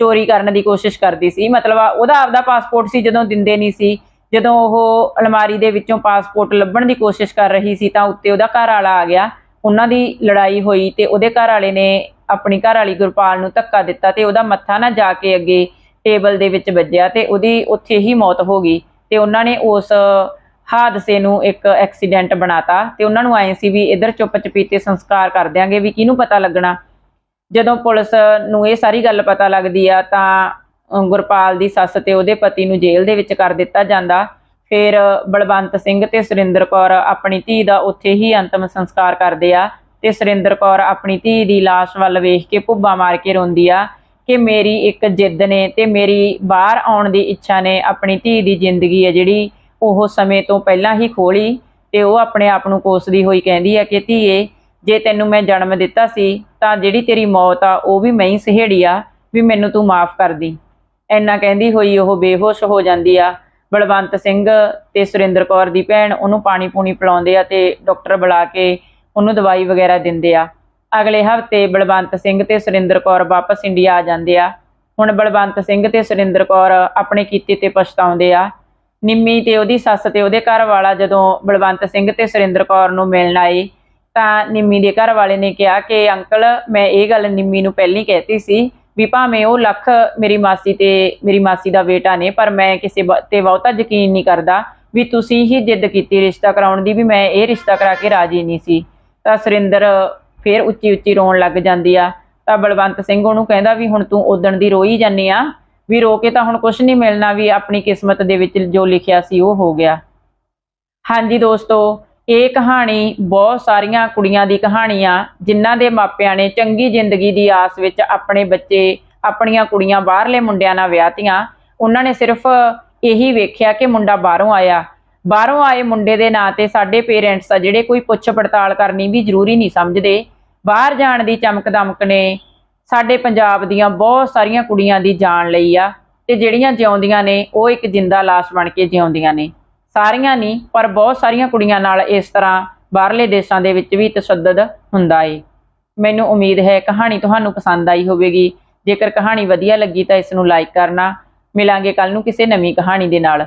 ਚੋਰੀ ਕਰਨ ਦੀ ਕੋਸ਼ਿਸ਼ ਕਰਦੀ ਸੀ, ਮਤਲਬ ਉਹਦਾ ਆਪਦਾ ਪਾਸਪੋਰਟ ਸੀ, ਜਦੋਂ ਦਿੰਦੇ ਨਹੀਂ ਸੀ, ਜਦੋਂ ਉਹ ਅਲਮਾਰੀ ਦੇ ਵਿੱਚੋਂ ਪਾਸਪੋਰਟ ਲੱਭਣ ਦੀ ਕੋਸ਼ਿਸ਼ ਕਰ ਰਹੀ ਸੀ, ਤਾਂ ਉੱਤੇ ਉਹਦਾ ਘਰ ਵਾਲਾ ਆ ਗਿਆ, ਉਹਨਾਂ ਦੀ ਲੜਾਈ ਹੋਈ ਤੇ ਉਹਦੇ ਘਰ ਵਾਲੇ ਨੇ ਆਪਣੀ ਘਰ ਵਾਲੀ ਗੁਰਪਾਲ ਨੂੰ ਧੱਕਾ ਦਿੱਤਾ ਤੇ ਉਹਦਾ ਮੱਥਾ ਨਾ ਜਾ ਕੇ ਅੱਗੇ ਟੇਬਲ ਦੇ ਵਿੱਚ ਵੱਜਿਆ ਤੇ ਉਹਦੀ ਉੱਥੇ ਹੀ ਮੌਤ ਹੋ ਗਈ ਤੇ ਉਹਨਾਂ ਨੇ ਉਸ ਹਾਦਸੇ ਨੂੰ ਇੱਕ ਐਕਸੀਡੈਂਟ ਬਣਾਤਾ ਤੇ ਉਹਨਾਂ ਨੂੰ ਆਏ ਸੀ ਵੀ ਇਧਰ ਚੁੱਪ ਚਪੀਤੇ ਸੰਸਕਾਰ ਕਰ ਦਿਆਂਗੇ ਵੀ ਕਿਹਨੂੰ ਪਤਾ ਲੱਗਣਾ। ਜਦੋਂ ਪੁਲਿਸ ਨੂੰ ਇਹ ਸਾਰੀ ਗੱਲ ਪਤਾ ਲੱਗਦੀ ਆ ਤਾਂ ਗੁਰਪਾਲ ਦੀ ਸੱਸ ਤੇ ਉਹਦੇ ਪਤੀ ਨੂੰ ਜੇਲ੍ਹ ਦੇ ਵਿੱਚ ਕਰ ਦਿੱਤਾ ਜਾਂਦਾ। ਫਿਰ ਬਲਵੰਤ ਸਿੰਘ ਤੇ ਸੁਰਿੰਦਰ ਕੌਰ ਆਪਣੀ ਧੀ ਦਾ ਉੱਥੇ ਹੀ ਅੰਤਮ ਸੰਸਕਾਰ ਕਰਦੇ ਆ ਤੇ ਸੁਰਿੰਦਰ ਕੌਰ ਆਪਣੀ ਧੀ ਦੀ ਲਾਸ਼ ਵੱਲ ਵੇਖ ਕੇ ਭੁੱਬਾ ਮਾਰ ਕੇ ਰੋਂਦੀ ਆ ਕਿ ਮੇਰੀ ਇੱਕ ਜਿੱਦ ਨੇ ਤੇ ਮੇਰੀ ਬਾਹਰ ਆਉਣ ਦੀ ਇੱਛਾ ਨੇ, ਆਪਣੀ ਧੀ ਦੀ ਜ਼ਿੰਦਗੀ ਹੈ ਜਿਹੜੀ, ਉਹ ਸਮੇਂ ਤੋਂ ਪਹਿਲਾਂ ਹੀ ਖੋਲੀ ਤੇ ਉਹ ਆਪਣੇ ਆਪ ਨੂੰ ਕੋਸਦੀ ਹੋਈ ਕਹਿੰਦੀ ਆ ਕਿ ਧੀਏ, ਜੇ ਤੈਨੂੰ ਮੈਂ ਜਨਮ ਦਿੱਤਾ ਸੀ, ਤਾਂ ਜਿਹੜੀ ਤੇਰੀ ਮੌਤ ਆ, ਉਹ ਵੀ ਮੈਂ ਹੀ ਸਹੇੜੀ ਆ, ਵੀ ਮੈਨੂੰ ਤੂੰ ਮਾਫ ਕਰ ਦੀ। ਇੰਨਾ ਕਹਿੰਦੀ ਹੋਈ ਉਹ ਬੇਹੋਸ਼ ਹੋ ਜਾਂਦੀ ਆ। ਬਲਵੰਤ ਸਿੰਘ ਤੇ ਸੁਰਿੰਦਰ ਕੌਰ ਦੀ ਭੈਣ ਉਹਨੂੰ ਪਾਣੀ ਪੂਣੀ ਪਿਲਾਉਂਦੇ ਆ ਤੇ ਡਾਕਟਰ ਬੁਲਾ ਕੇ ਉਹਨੂੰ ਦਵਾਈ ਵਗੈਰਾ ਦਿੰਦੇ ਆ। ਅਗਲੇ ਹਫ਼ਤੇ ਬਲਵੰਤ ਸਿੰਘ ਤੇ ਸੁਰਿੰਦਰ ਕੌਰ ਵਾਪਸ ਇੰਡੀਆ ਆ ਜਾਂਦੇ ਆ। ਹੁਣ ਬਲਵੰਤ ਸਿੰਘ ਤੇ ਸੁਰਿੰਦਰ ਕੌਰ ਆਪਣੇ ਕੀਤੇ ਤੇ ਪਛਤਾਉਂਦੇ ਆ। ਨਿੰਮੀ ਤੇ ਉਹਦੀ ਸੱਸ ਤੇ ਉਹਦੇ ਘਰ ਵਾਲਾ ਜਦੋਂ ਬਲਵੰਤ ਸਿੰਘ ਤੇ ਸੁਰਿੰਦਰ ਕੌਰ ਨੂੰ ਮਿਲਣ ਆਏ, ਤਾਂ ਨਿੰਮੀ ਦੇ ਘਰ ਵਾਲੇ ਨੇ ਕਿਹਾ ਕਿ, ਅੰਕਲ, ਮੈਂ ਇਹ ਗੱਲ ਨਿੰਮੀ ਨੂੰ ਪਹਿਲਾਂ ਹੀ ਕਹਿਤੀ ਸੀ ਵੀ ਭਾਵੇਂ ਉਹ ਲੱਖ ਮੇਰੀ ਮਾਸੀ ਤੇ ਮੇਰੀ ਮਾਸੀ ਦਾ ਬੇਟਾ ਨੇ, ਪਰ ਮੈਂ ਕਿਸੇ ਤੇ ਬਹੁਤਾ ਯਕੀਨ ਨਹੀਂ ਕਰਦਾ ਵੀ ਤੁਸੀਂ ਹੀ ਜਿੱਦ ਕੀਤੀ ਰਿਸ਼ਤਾ ਕਰਾਉਣ ਦੀ ਵੀ ਮੈਂ ਇਹ ਰਿਸ਼ਤਾ ਕਰਾ ਕੇ ਰਾਜੀ ਨਹੀਂ ਸੀ। ਤਾਂ ਸੁਰਿੰਦਰ ਫੇਰ ਉੱਚੀ ਉੱਚੀ ਰੋਣ ਲੱਗ ਜਾਂਦੀ ਆ। ਤਾਂ ਬਲਵੰਤ ਸਿੰਘ ਉਹਨੂੰ ਕਹਿੰਦਾ ਵੀ ਹੁਣ ਤੂੰ ਉਦਣ ਦੀ ਰੋਈ ਜਾਂਦੀ ਆ, ਵੀ ਰੋ ਕੇ ਤਾਂ ਹੁਣ ਕੁਝ ਨਹੀਂ ਮਿਲਣਾ, ਵੀ ਆਪਣੀ ਕਿਸਮਤ ਦੇ ਵਿੱਚ ਜੋ ਲਿਖਿਆ ਸੀ ਉਹ ਹੋ ਗਿਆ। ਹਾਂਜੀ ਦੋਸਤੋ, ਇਹ ਕਹਾਣੀ ਬਹੁਤ ਸਾਰੀਆਂ ਕੁੜੀਆਂ ਦੀ ਕਹਾਣੀ ਆ, ਜਿਨ੍ਹਾਂ ਦੇ ਮਾਪਿਆਂ ਨੇ ਚੰਗੀ ਜ਼ਿੰਦਗੀ ਦੀ ਆਸ ਵਿੱਚ ਆਪਣੇ ਬੱਚੇ, ਆਪਣੀਆਂ ਕੁੜੀਆਂ, ਬਾਹਰਲੇ ਮੁੰਡਿਆਂ ਨਾਲ ਵਿਆਹਤੀਆਂ। ਉਹਨਾਂ ਨੇ ਸਿਰਫ ਇਹੀ ਵੇਖਿਆ ਕਿ ਮੁੰਡਾ ਬਾਹਰੋਂ ਆਇਆ। ਬਾਹਰੋਂ ਆਏ ਮੁੰਡੇ ਦੇ ਨਾਂ ਤੇ ਸਾਡੇ ਪੇਰੈਂਟਸ ਆ ਜਿਹੜੇ ਕੋਈ ਪੁੱਛ ਪੜਤਾਲ ਕਰਨੀ ਵੀ ਜ਼ਰੂਰੀ ਨਹੀਂ ਸਮਝਦੇ। ਬਾਹਰ ਜਾਣ ਦੀ ਚਮਕ ਦਮਕ ਨੇ ਸਾਡੇ ਪੰਜਾਬ ਦੀਆਂ ਬਹੁਤ ਸਾਰੀਆਂ ਕੁੜੀਆਂ ਦੀ ਜਾਨ ਲਈ ਆ ਤੇ ਜਿਹੜੀਆਂ ਜਿਉਂਦੀਆਂ ਨੇ ਉਹ ਇੱਕ ਜਿੰਦਾ ਲਾਸ਼ ਬਣ ਕੇ ਜਿਉਂਦੀਆਂ ਨੇ। ਸਾਰੀਆਂ ਨਹੀਂ, ਪਰ ਬਹੁਤ ਸਾਰੀਆਂ ਕੁੜੀਆਂ ਨਾਲ ਇਸ ਤਰ੍ਹਾਂ ਬਾਹਰਲੇ ਦੇਸ਼ਾਂ ਦੇ ਵਿੱਚ ਵੀ ਤਸ਼ੱਦਦ ਹੁੰਦਾ ਏ। ਮੈਨੂੰ ਉਮੀਦ ਹੈ ਕਹਾਣੀ ਤੁਹਾਨੂੰ ਪਸੰਦ ਆਈ ਹੋਵੇਗੀ। ਜੇਕਰ ਕਹਾਣੀ ਵਧੀਆ ਲੱਗੀ ਤਾਂ ਇਸ ਨੂੰ ਲਾਈਕ ਕਰਨਾ। ਮਿਲਾਂਗੇ ਕੱਲ ਨੂੰ ਕਿਸੇ ਨਵੀਂ ਕਹਾਣੀ ਦੇ ਨਾਲ।